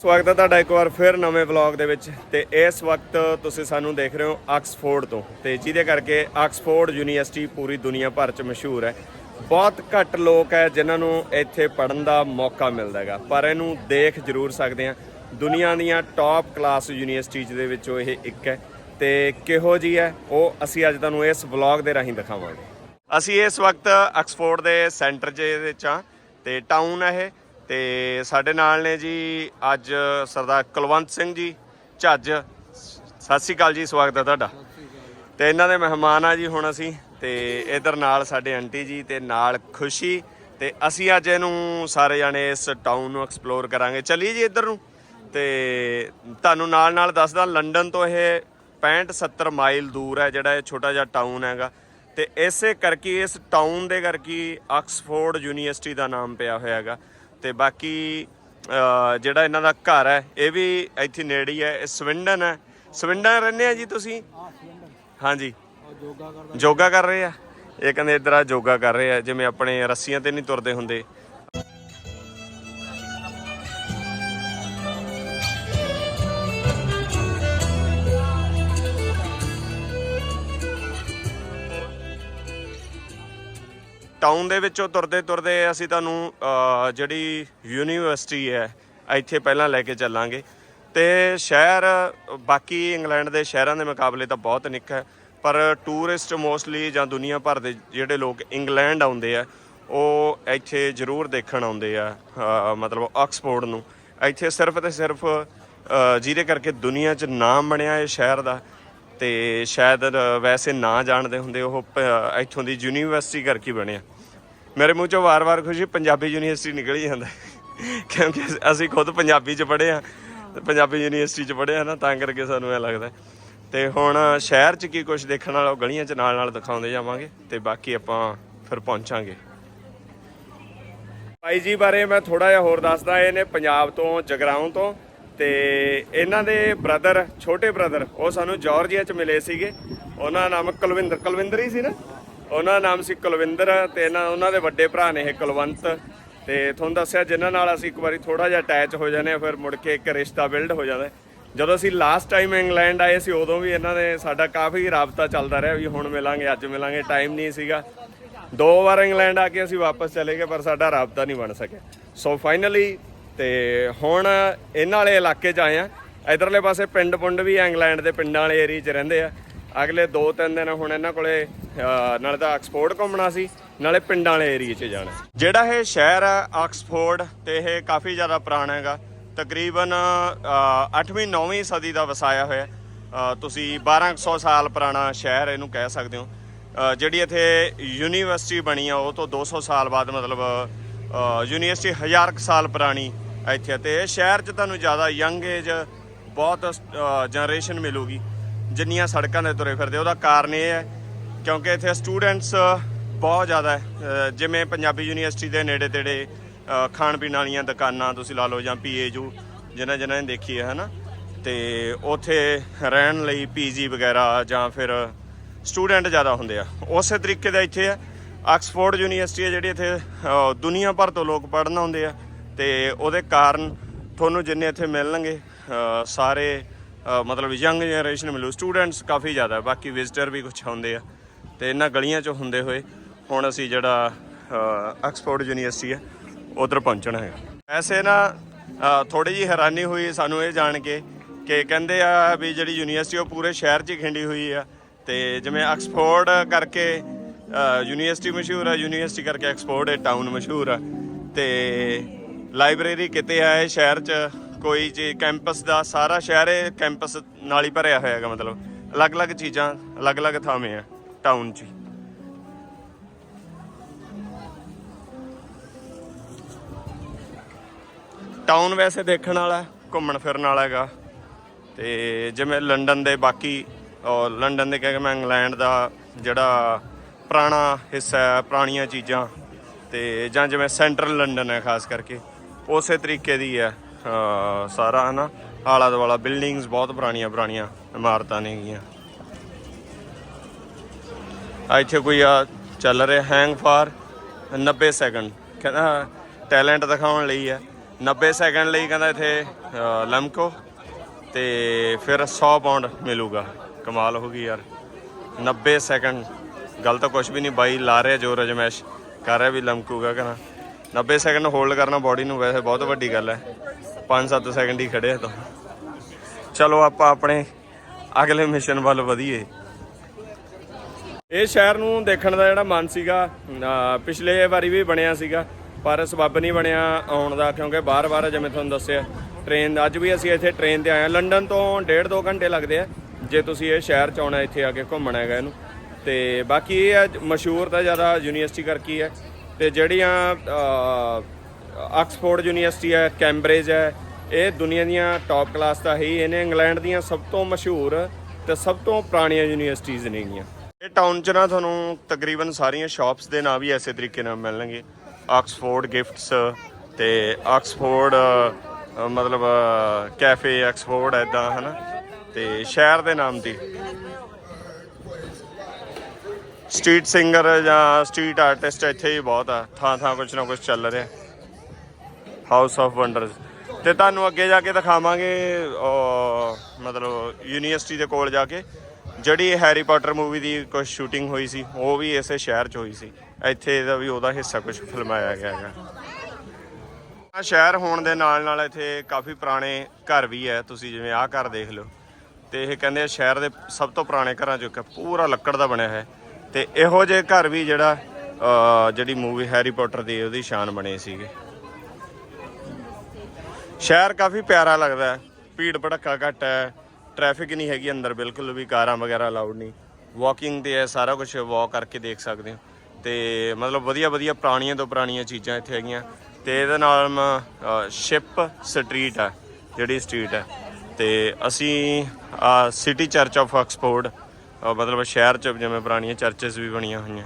ਸਵਾਗਤ ਹੈ ਤੁਹਾਡਾ ਇੱਕ ਵਾਰ ਫਿਰ ਨਵੇਂ ਵਲੌਗ ਦੇ ਵਿੱਚ ਤੇ ਇਸ ਵਕਤ ਤੁਸੀਂ ਸਾਨੂੰ ਦੇਖ ਰਹੇ ਹੋ ਆਕਸਫੋਰਡ ਤੋਂ ਤੇ ਜਿਹਦੇ ਕਰਕੇ ਆਕਸਫੋਰਡ ਯੂਨੀਵਰਸਿਟੀ ਪੂਰੀ ਦੁਨੀਆ ਭਰ 'ਚ ਮਸ਼ਹੂਰ ਹੈ। ਬਹੁਤ ਘੱਟ ਲੋਕ ਹੈ ਜਿਨ੍ਹਾਂ ਨੂੰ ਇੱਥੇ ਪੜਨ ਦਾ ਮੌਕਾ ਮਿਲਦਾ ਹੈਗਾ, ਪਰ ਇਹਨੂੰ ਦੇਖ ਜ਼ਰੂਰ ਸਕਦੇ ਆ ਦੁਨੀਆ ਦੀਆਂ ਟੌਪ ਕਲਾਸ ਯੂਨੀਵਰਸਿਟੀਜ਼ ਦੇ ਵਿੱਚੋਂ ਇਹ ਇੱਕ ਹੈ ਤੇ ਕਿਹੋ ਜੀ ਹੈ, ਉਹ ਅਸੀਂ ਅੱਜ ਤੁਹਾਨੂੰ ਇਸ ਵਲੌਗ ਦੇ ਰਾਹੀਂ ਦਿਖਾਵਾਂਗੇ। ਅਸੀਂ ਇਸ ਵਕਤ ਆਕਸਫੋਰਡ ਦੇ ਸੈਂਟਰ 'ਚ ਦੇ ਵਿੱਚ ਆ ਤੇ ਟਾਊਨ ਹੈ ਇਹ। ਤੇ ਸਾਡੇ ਨਾਲ ਨੇ ਜੀ ਅੱਜ ਸਰਦਾਰ ਕੁਲਵੰਤ ਸਿੰਘ ਜੀ, ਝੱਜ। ਸਤਿ ਸ਼੍ਰੀ ਅਕਾਲ ਜੀ, ਸਵਾਗਤ ਹੈ ਤੁਹਾਡਾ। ਤੇ ਇਹਨਾਂ ਦੇ ਮਹਿਮਾਨ ਆ ਜੀ ਹੁਣ ਅਸੀਂ, ਤੇ ਇਧਰ ਨਾਲ ਸਾਡੇ ਆਂਟੀ ਜੀ ਤੇ ਨਾਲ ਖੁਸ਼ੀ। ਤੇ ਅਸੀਂ ਅੱਜ ਇਹਨੂੰ ਸਾਰੇ ਜਾਣੇ ਇਸ ਟਾਊਨ ਨੂੰ ਐਕਸਪਲੋਰ ਕਰਾਂਗੇ। ਚਲਿਏ ਜੀ ਇੱਧਰ ਨੂੰ। ਤੇ ਤੁਹਾਨੂੰ ਨਾਲ ਨਾਲ ਦੱਸਦਾ, ਲੰਡਨ ਤੋਂ ਇਹ 65 70 ਮਾਈਲ ਦੂਰ ਹੈ, ਜਿਹੜਾ ਇਹ ਛੋਟਾ ਜਿਹਾ ਟਾਊਨ ਹੈਗਾ। ਤੇ ਇਸੇ ਕਰਕੇ ਇਸ ਟਾਊਨ ਦੇ ਕਰਕੇ ਆਕਸਫੋਰਡ ਯੂਨੀਵਰਸਿਟੀ ਦਾ ਨਾਮ ਪਿਆ ਹੋਇਆ ਹੈਗਾ। ਤੇ ਬਾਕੀ ਜਿਹੜਾ ਇਹਨਾਂ ਦਾ ਘਰ ਹੈ ਇਹ ਵੀ ਇੱਥੇ ਨੇੜੇ ਹੀ ਹੈ ਇਹ ਸਵਿੰਡਨ ਹੈ। ਸਵਿੰਡਨ ਰਹਿੰਦੇ ਆ ਜੀ ਤੁਸੀਂ? ਹਾਂਜੀ। ਯੋਗਾ ਕਰ ਰਹੇ ਆ? ਇਹ ਕਹਿੰਦੇ ਇਧਰ ਆ ਯੋਗਾ ਕਰ ਰਹੇ ਆ ਜਿਵੇਂ ਆਪਣੇ ਰੱਸੀਆਂ ਤੇ ਨਹੀਂ ਤੁਰਦੇ ਹੁੰਦੇ। ਟਾਊਨ ਦੇ ਵਿੱਚੋਂ ਤੁਰਦੇ ਤੁਰਦੇ ਅਸੀਂ ਤੁਹਾਨੂੰ ਜਿਹੜੀ ਯੂਨੀਵਰਸਿਟੀ ਹੈ, ਇੱਥੇ ਪਹਿਲਾਂ ਲੈ ਕੇ ਚੱਲਾਂਗੇ। ਤੇ ਸ਼ਹਿਰ, ਬਾਕੀ ਇੰਗਲੈਂਡ ਦੇ ਸ਼ਹਿਰਾਂ ਦੇ ਮੁਕਾਬਲੇ ਤਾਂ ਬਹੁਤ ਨਿੱਕਾ ਹੈ, ਪਰ ਟੂਰਿਸਟ ਮੋਸਟਲੀ ਜਾਂ ਦੁਨੀਆ ਭਰ ਦੇ ਜਿਹੜੇ ਲੋਕ ਇੰਗਲੈਂਡ ਆਉਂਦੇ ਆ, ਉਹ ਇੱਥੇ ਜ਼ਰੂਰ ਦੇਖਣ ਆਉਂਦੇ ਆ ਮਤਲਬ ਆਕਸਫੋਰਡ ਨੂੰ। ਇੱਥੇ ਸਿਰਫ ਤੇ ਸਿਰਫ ਜਿਹਦੇ ਕਰਕੇ ਦੁਨੀਆ 'ਚ ਨਾਮ ਬਣਿਆ ਇਹ ਸ਼ਹਿਰ ਦਾ, ਤੇ ਸ਼ਾਇਦ ਵੈਸੇ ਨਾ ਜਾਣਦੇ ਹੁੰਦੇ, ਉਹ ਪ- ਇੱਥੋਂ ਦੀ ਯੂਨੀਵਰਸਿਟੀ ਕਰਕੇ ਬਣਿਆ। ਮੇਰੇ ਮੂੰਹ ਚੋਂ ਵਾਰ-ਵਾਰ ਖੁਸ਼ੀ ਪੰਜਾਬੀ ਯੂਨੀਵਰਸਿਟੀ ਨਿਕਲ ਹੀ ਜਾਂਦਾ। ਕਿਉਂਕਿ ਅਸੀਂ ਖੁਦ ਪੰਜਾਬੀ 'ਚ ਪੜ੍ਹੇ ਆ ਤੇ ਪੰਜਾਬੀ ਯੂਨੀਵਰਸਿਟੀ 'ਚ ਪੜ੍ਹੇ ਆ ਨਾ, ਤਾਂ ਕਰਕੇ ਸਾਨੂੰ ਇਹ ਲੱਗਦਾ। ਹੈ। ਤੇ ਹੁਣ ਸ਼ਹਿਰ 'ਚ ਕੀ ਕੁਝ ਦੇਖਣ ਵਾਲਾ, ਉਹ ਗਲੀਆਂ 'ਚ ਨਾਲ-ਨਾਲ ਦਿਖਾਉਂਦੇ ਜਾਵਾਂਗੇ। ਤੇ ਬਾਕੀ ਆਪਾਂ ਫਿਰ ਪਹੁੰਚਾਂਗੇ। ਭਾਈ ਜੀ ਬਾਰੇ ਮੈਂ ਥੋੜਾ ਜਿਹਾ ਹੋਰ ਦੱਸਦਾ ਇਹਨੇ ਪੰਜਾਬ ਤੋਂ, ਜਗਰਾਉਂ ਤੋਂ। ਤੇ ਇਹਨਾਂ ਦੇ ਬ੍ਰਦਰ, ਛੋਟੇ ਬ੍ਰਦਰ, ਉਹ ਸਾਨੂੰ ਜਾਰਜੀਆ ਚ ਮਿਲੇ ਸੀਗੇ। ਉਹਨਾਂ ਦਾ ਨਾਮ ਕੁਲਵਿੰਦਰ ਕੁਲਵਿੰਦਰ ਹੀ ਸੀ ਨਾ? ਉਹਨਾਂ ਦਾ ਨਾਮ ਸੀ ਕੁਲਵਿੰਦਰ ਤੇ ਇਹਨਾਂ ਉਹਨਾਂ ਦੇ ਵੱਡੇ ਭਰਾ ਨੇ ਇਹ ਕੁਲਵੰਤ। ਤੇ ਤੁਹਾਨੂੰ ਦੱਸਿਆ ਜਿਨ੍ਹਾਂ ਨਾਲ ਅਸੀਂ ਇੱਕ ਵਾਰੀ ਥੋੜਾ ਜਿਹਾ ਅਟੈਚ ਹੋ ਜਾਂਦੇ ਆ ਫਿਰ ਮੁੜ ਕੇ ਇੱਕ ਰਿਸ਼ਤਾ ਬਿਲਡ ਹੋ ਜਾਂਦਾ। ਜਦੋਂ ਅਸੀਂ ਲਾਸਟ ਟਾਈਮ ਇੰਗਲੈਂਡ ਆਏ ਸੀ, ਉਦੋਂ ਵੀ ਇਹਨਾਂ ਨੇ ਸਾਡਾ ਕਾਫੀ ਰਾਬਤਾ ਚੱਲਦਾ ਰਿਹਾ ਵੀ ਹੁਣ ਮਿਲਾਂਗੇ, ਅੱਜ ਮਿਲਾਂਗੇ ਟਾਈਮ ਨਹੀਂ ਸੀਗਾ। ਦੋ ਵਾਰ ਇੰਗਲੈਂਡ ਆ ਕੇ ਅਸੀਂ ਵਾਪਸ ਚਲੇ ਗਏ, ਪਰ ਸਾਡਾ ਰਾਬਤਾ ਨਹੀਂ ਬਣ ਸਕਿਆ। ਸੋ ਫਾਈਨਲੀ ਤੇ ਹੁਣ ਇਹਨਾਂ ਵਾਲੇ ਇਲਾਕੇ 'ਚ ਆਏ ਆ ਇਧਰਲੇ ਪਾਸੇ ਪਿੰਡ ਪੁੰਡ ਵੀ ਇੰਗਲੈਂਡ ਦੇ ਪਿੰਡਾਂ ਵਾਲੇ ਏਰੀਆ 'ਚ ਰਹਿੰਦੇ ਆ। ਅਗਲੇ 2-3 ਦਿਨ ਹੁਣ ਇਹਨਾਂ ਕੋਲੇ ਨਾਲੇ ਤਾਂ ਆਕਸਫੋਰਡ ਘੁੰਮਣਾ ਸੀ ਨਾਲੇ ਪਿੰਡਾਂ ਵਾਲੇ ਏਰੀਏ 'ਚ ਜਾਣਾ। ਜਿਹੜਾ ਇਹ ਸ਼ਹਿਰ ਹੈ ਆਕਸਫੋਰਡ ਤੇ ਇਹ ਕਾਫੀ ਜ਼ਿਆਦਾ ਪੁਰਾਣਾ ਹੈਗਾ। ਤਕਰੀਬਨ 8ਵੀਂ 9ਵੀਂ ਸਦੀ ਦਾ ਵਸਾਇਆ ਹੋਇਆ। ਹੈ। ਅਹ, ਤੁਸੀਂ 1200 ਸਾਲ ਪੁਰਾਣਾ ਸ਼ਹਿਰ ਇਹਨੂੰ ਕਹਿ ਸਕਦੇ ਹੋ। ਜਿਹੜੀ ਇੱਥੇ ਯੂਨੀਵਰਸਿਟੀ ਬਣੀ ਆ ਉਹ ਤੋਂ 200 ਸਾਲ ਬਾਅਦ ਮਤਲਬ ਯੂਨੀਵਰਸਿਟੀ ਹਜ਼ਾਰ ਕੁ ਸਾਲ ਪੁਰਾਣੀ ਇੱਥੇ। ਆ ਤੇ ਇਹ ਸ਼ਹਿਰ 'ਚ ਤੁਹਾਨੂੰ ਜ਼ਿਆਦਾ ਯੰਗ ਏਜ ਬਹੁਤ ਜਨਰੇਸ਼ਨ ਮਿਲੂਗੀ। ਜਿੰਨੀਆਂ ਸੜਕਾਂ ਦੇ ਤੁਰੇ ਫਿਰਦੇ ਉਹਦਾ ਕਾਰਨ ਇਹ ਹੈ, ਕਿਉਂਕਿ ਇੱਥੇ ਸਟੂਡੈਂਟਸ ਬਹੁਤ ਜ਼ਿਆਦਾ ਹੈ। ਜਿਵੇਂ ਪੰਜਾਬੀ ਯੂਨੀਵਰਸਿਟੀ ਦੇ ਨੇੜੇ ਤੇੜੇ ਖਾਣ ਪੀਣ ਵਾਲੀਆਂ ਦੁਕਾਨਾਂ, ਤੁਸੀਂ ਲਾ ਲਓ ਜਾਂ ਪੀਏਯੂ ਜਿਨ੍ਹਾਂ ਜਿਨ੍ਹਾਂ ਨੇ ਦੇਖੀ ਹੈ, ਹਨਾ? ਤੇ ਉੱਥੇ ਰਹਿਣ ਲਈ ਪੀਜੀ ਵਗੈਰਾ ਜਾਂ ਫਿਰ ਸਟੂਡੈਂਟ ਜ਼ਿਆਦਾ ਹੁੰਦੇ ਆ। ਉਸੇ ਤਰੀਕੇ ਦਾ ਇੱਥੇ ਆ ਆਕਸਫੋਰਡ ਯੂਨੀਵਰਸਿਟੀ ਹੈ ਜਿਹੜੀ ਇੱਥੇ ਦੁਨੀਆ ਭਰ ਤੋਂ ਲੋਕ ਪੜ੍ਹਨ ਆਉਂਦੇ ਆ, ਤੇ ਉਹਦੇ ਕਾਰਨ ਤੁਹਾਨੂੰ ਜਿੰਨੇ ਇੱਥੇ ਮਿਲਣਗੇ ਸਾਰੇ ਮਤਲਬ ਯੰਗ ਜਨਰੇਸ਼ਨ ਮਿਲੂ। ਸਟੂਡੈਂਟਸ ਕਾਫੀ ਜ਼ਿਆਦਾ ਬਾਕੀ ਵਿਜ਼ਟਰ ਵੀ ਕੁਝ ਆਉਂਦੇ ਆ। ਤੇ ਇਹਨਾਂ ਗਲੀਆਂ 'ਚ ਹੁੰਦੇ ਹੋਏ ਹੁਣ ਅਸੀਂ ਜਿਹੜਾ ਅ, ਯੂਨੀਵਰਸਿਟੀ ਹੈ ਉਧਰ ਪਹੁੰਚਣਾ ਹੈ ਐਸੇ ਨਾ ਥੋੜੀ ਜੀ ਹੈਰਾਨੀ ਹੋਈ ਸਾਨੂੰ ਇਹ ਜਾਣ ਕੇ ਕਿ ਕਹਿੰਦੇ ਆ ਵੀ ਜਿਹੜੀ ਯੂਨੀਵਰਸਿਟੀ ਉਹ ਪੂਰੇ ਸ਼ਹਿਰ 'ਚ ਹੀ ਖਿੰਡੀ ਹੋਈ ਆ। ਤੇ ਜਿਵੇਂ ਆਕਸਫੋਰਡ ਕਰਕੇ ਯੂਨੀਵਰਸਿਟੀ ਮਸ਼ਹੂਰ ਆ ਯੂਨੀਵਰਸਿਟੀ ਕਰਕੇ ਆਕਸਫੋਰਡ ਇਹ ਟਾਊਨ ਮਸ਼ਹੂਰ ਆ। ਤੇ ਲਾਇਬ੍ਰੇਰੀ ਕਿਤੇ ਆ ਇਹ ਸ਼ਹਿਰ 'ਚ ਕੋਈ ਜੇ ਕੈਂਪਸ ਦਾ ਸਾਰਾ ਸ਼ਹਿਰ ਇਹ ਕੈਂਪਸ ਨਾਲ ਹੀ ਭਰਿਆ ਹੋਇਆ ਹੈਗਾ ਮਤਲਬ। ਅਲੱਗ-ਅਲੱਗ ਚੀਜ਼ਾਂ ਅਲੱਗ-ਅਲੱਗ ਥਾਵੇਂ ਆ ਟਾਊਨ 'ਚ ਟਾਊਨ ਵੈਸੇ ਦੇਖਣ ਵਾਲਾ ਹੈ, ਘੁੰਮਣ ਫਿਰਨ ਵਾਲਾ ਹੈਗਾ। ਤੇ ਜਿਵੇਂ ਲੰਡਨ ਦੇ ਬਾਕੀ ਔਰ ਲੰਡਨ ਦੇ ਕਹਿੰਦੇ ਮੈਂ ਇੰਗਲੈਂਡ ਦਾ ਜਿਹੜਾ ਪੁਰਾਣਾ ਹਿੱਸਾ ਹੈ ਪੁਰਾਣੀਆਂ ਚੀਜ਼ਾਂ ਤੇ ਜਾਂ ਜਿਵੇਂ ਸੈਂਟਰਲ ਲੰਡਨ ਹੈ ਖਾਸ ਕਰਕੇ ਉਸੇ ਤਰੀਕੇ ਦੀ ਹੈ। ਸਾਰਾ, ਹਨਾ? ਆਲਾ ਦੁਆਲਾ ਬਿਲਡਿੰਗਸ ਬਹੁਤ ਪੁਰਾਣੀਆਂ ਪੁਰਾਣੀਆਂ ਇਮਾਰਤਾਂ ਨੇਗੀਆਂ ਆ ਇੱਥੇ ਕੋਈ ਆ ਚੱਲ ਰਿਹਾ ਹੈਂਗ ਫਾਰ 90 ਸੈਕਿੰਡ ਕਹਿੰਦਾ ਟੈਲੈਂਟ ਦਿਖਾਉਣ ਲਈ ਹੈ 90 ਸੈਕਿੰਡ ਲਈ ਕਹਿੰਦਾ ਇੱਥੇ ਲਮਕੋ। ਤੇ ਫਿਰ 100 ਪਾਉਂਡ ਮਿਲੂਗਾ। ਕਮਾਲ ਹੋ ਗਈ ਯਾਰ। 90 ਸੈਕਿੰਡ ਗਲਤ ਤਾਂ ਕੁਝ ਵੀ ਨਹੀਂ, ਬਾਈ ਲਾ ਰਿਹਾ ਜੋ ਰਜਮੈਸ਼। ਕਰ ਰਿਹਾ ਵੀ ਲਮਕੂਗਾ ਕਹਿੰਦਾ। 90 ਸੈਕਿੰਡ ਹੋਲਡ ਕਰਨਾ ਬਾਡੀ ਨੂੰ ਵੈਸੇ ਬਹੁਤ ਵੱਡੀ ਗੱਲ ਹੈ। 5-7 ਸੈਕਿੰਡ ਹੀ ਖੜੇ ਆ ਤਾਂ। ਚਲੋ ਆਪਾਂ ਆਪਣੇ ਅਗਲੇ ਮਿਸ਼ਨ ਵੱਲ ਵਧੀਏ। ਇਹ ਸ਼ਹਿਰ ਨੂੰ ਦੇਖਣ ਦਾ ਜਿਹੜਾ ਮਨ ਸੀਗਾ ਪਿਛਲੇ ਵਾਰੀ ਵੀ ਬਣਿਆ ਸੀਗਾ, ਪਰ ਸਬੱਬ ਨਹੀਂ ਬਣਿਆ ਆਉਣ ਦਾ, ਕਿਉਂਕਿ ਬਾਰ-ਬਾਰ ਜਿਵੇਂ ਤੁਹਾਨੂੰ ਦੱਸਿਆ ਟ੍ਰੇਨ ਅੱਜ ਵੀ ਅਸੀਂ ਇੱਥੇ ਟ੍ਰੇਨ ਤੇ ਆਏ ਹਾਂ। ਲੰਡਨ ਤੋਂ 1.5-2 ਘੰਟੇ ਲੱਗਦੇ ਆ, ਜੇ ਤੁਸੀਂ ਇਹ ਸ਼ਹਿਰ ਚ ਆਉਣਾ, ਇੱਥੇ ਆ ਕੇ ਘੁੰਮਣਾ ਹੈਗਾ ਇਹਨੂੰ। ਤੇ ਬਾਕੀ ਇਹ ਹੈ ਮਸ਼ਹੂਰ ਤਾਂ ਜ਼ਿਆਦਾ ਯੂਨੀਵਰਸਿਟੀ ਕਰਕੇ ਹੈ ਤੇ ਜਿਹੜੀਆਂ ਆਕਸਫੋਰਡ ਯੂਨੀਵਰਸਿਟੀ ਹੈ, ਕੈਂਬਰਿਜ ਹੈ, ਇਹ ਦੁਨੀਆ ਦੀਆਂ ਟੌਪ ਕਲਾਸ ਦਾ ਹੀ ਇਹਨੇ ਇੰਗਲੈਂਡ ਦੀਆਂ ਸਭ ਤੋਂ ਮਸ਼ਹੂਰ ਤੇ ਸਭ ਤੋਂ ਪੁਰਾਣੀਆਂ ਯੂਨੀਵਰਸਿਟੀਆਂ ਨੇਗੀਆਂ ਇਹ ਟਾਊਨ 'ਚ ਨਾ ਤੁਹਾਨੂੰ ਤਕਰੀਬਨ ਸਾਰੀਆਂ ਸ਼ਾਪਸ ਦੇ ਨਾਂ ਵੀ ਐਸੇ ਤਰੀਕੇ ਨਾਲ ਮਿਲਣਗੇ। ਆਕਸਫੋਰਡ ਗਿਫਟਸ ਤੇ ਆਕਸਫੋਰਡ ਮਤਲਬ ਕੈਫੇ ਆਕਸਫੋਰਡ ਐਦਾਂ ਹਨਾ? ਤੇ ਸ਼ਹਿਰ ਦੇ ਨਾਮ ਦੀ। ਸਟਰੀਟ ਸਿੰਗਰ ਜਾਂ ਸਟਰੀਟ ਆਰਟਿਸਟ ਇੱਥੇ ਹੀ ਬਹੁਤ ਆ। ਥਾਂ ਥਾਂ ਕੁਝ ਨਾ ਕੁਝ ਚੱਲ ਰਿਹਾ। ਹਾਊਸ ਆਫ ਵੰਡਰਸ ਤੇ ਤੁਹਾਨੂੰ ਅੱਗੇ ਜਾ ਕੇ ਦਿਖਾਵਾਂਗੇ ਮਤਲਬ ਯੂਨੀਵਰਸਿਟੀ ਦੇ ਕੋਲ ਜਾ ਕੇ, ਜਿਹੜੀ ਹੈਰੀ ਪਾਟਰ ਮੂਵੀ ਦੀ ਕੁਝ ਸ਼ੂਟਿੰਗ ਹੋਈ ਸੀ, ਉਹ ਵੀ ਇਸੇ ਸ਼ਹਿਰ 'ਚ ਹੋਈ ਸੀ। ਇੱਥੇ ਦਾ ਵੀ ਉਹਦਾ ਹਿੱਸਾ ਕੁਝ ਫਿਲਮਾਇਆ ਗਿਆ ਹੈਗਾ। ਆ ਸ਼ਹਿਰ ਹੋਣ ਦੇ ਨਾਲ ਨਾਲ ਇੱਥੇ ਕਾਫੀ ਪੁਰਾਣੇ ਘਰ ਵੀ ਹੈ, ਤੁਸੀਂ ਜਿਵੇਂ ਆਹ ਘਰ ਦੇਖ ਲਓ। ਤੇ ਇਹ ਕਹਿੰਦੇ ਸ਼ਹਿਰ ਦੇ ਸਭ ਤੋਂ ਪੁਰਾਣੇ ਘਰਾਂ ਚੋਂ ਇੱਕ ਪੂਰਾ ਲੱਕੜ ਦਾ ਬਣਿਆ ਹੈ। ਤੇ ਇਹੋ ਜਿਹੇ ਘਰ ਵੀ ਜਿਹੜਾ ਜਿਹੜੀ ਮੂਵੀ ਹੈਰੀ ਪਾਟਰ ਦੀ ਉਹਦੀ ਸ਼ਾਨ ਬਣੇ ਸੀਗੇ। ਸ਼ਹਿਰ ਕਾਫੀ ਪਿਆਰਾ ਲੱਗਦਾ ਹੈ। ਭੀੜ ਭੜੱਕਾ ਘੱਟ ਹੈ। ਟ੍ਰੈਫਿਕ ਨਹੀਂ ਹੈਗੀ ਅੰਦਰ, ਬਿਲਕੁਲ ਵੀ ਕਾਰਾਂ ਵਗੈਰਾ ਅਲਾਉਡ ਨਹੀਂ। ਵਾਕਿੰਗ ਤੇ ਹੈ, ਸਾਰਾ ਕੁਝ ਵਾਕ ਕਰਕੇ ਦੇਖ ਸਕਦੇ ਹੋ। ਤੇ ਮਤਲਬ ਵਧੀਆ ਵਧੀਆ ਪੁਰਾਣੀਆਂ ਤੋਂ ਪੁਰਾਣੀਆਂ ਚੀਜ਼ਾਂ ਇੱਥੇ ਹੈਗੀਆਂ। ਤੇ ਇਹਦੇ ਨਾਲ ਸ਼ਿਪ ਸਟਰੀਟ ਹੈ, ਜਿਹੜੀ ਸਟਰੀਟ ਹੈ। ਤੇ ਅਸੀਂ ਸਿਟੀ ਚਰਚ ਆਫ ਆਕਸਫੋਰਡ ਮਤਲਬ ਸ਼ਹਿਰ ਚ ਜਿਵੇਂ ਪੁਰਾਣੀਆਂ ਚਰਚਸ ਵੀ ਬਣੀਆਂ ਹੋਈਆਂ।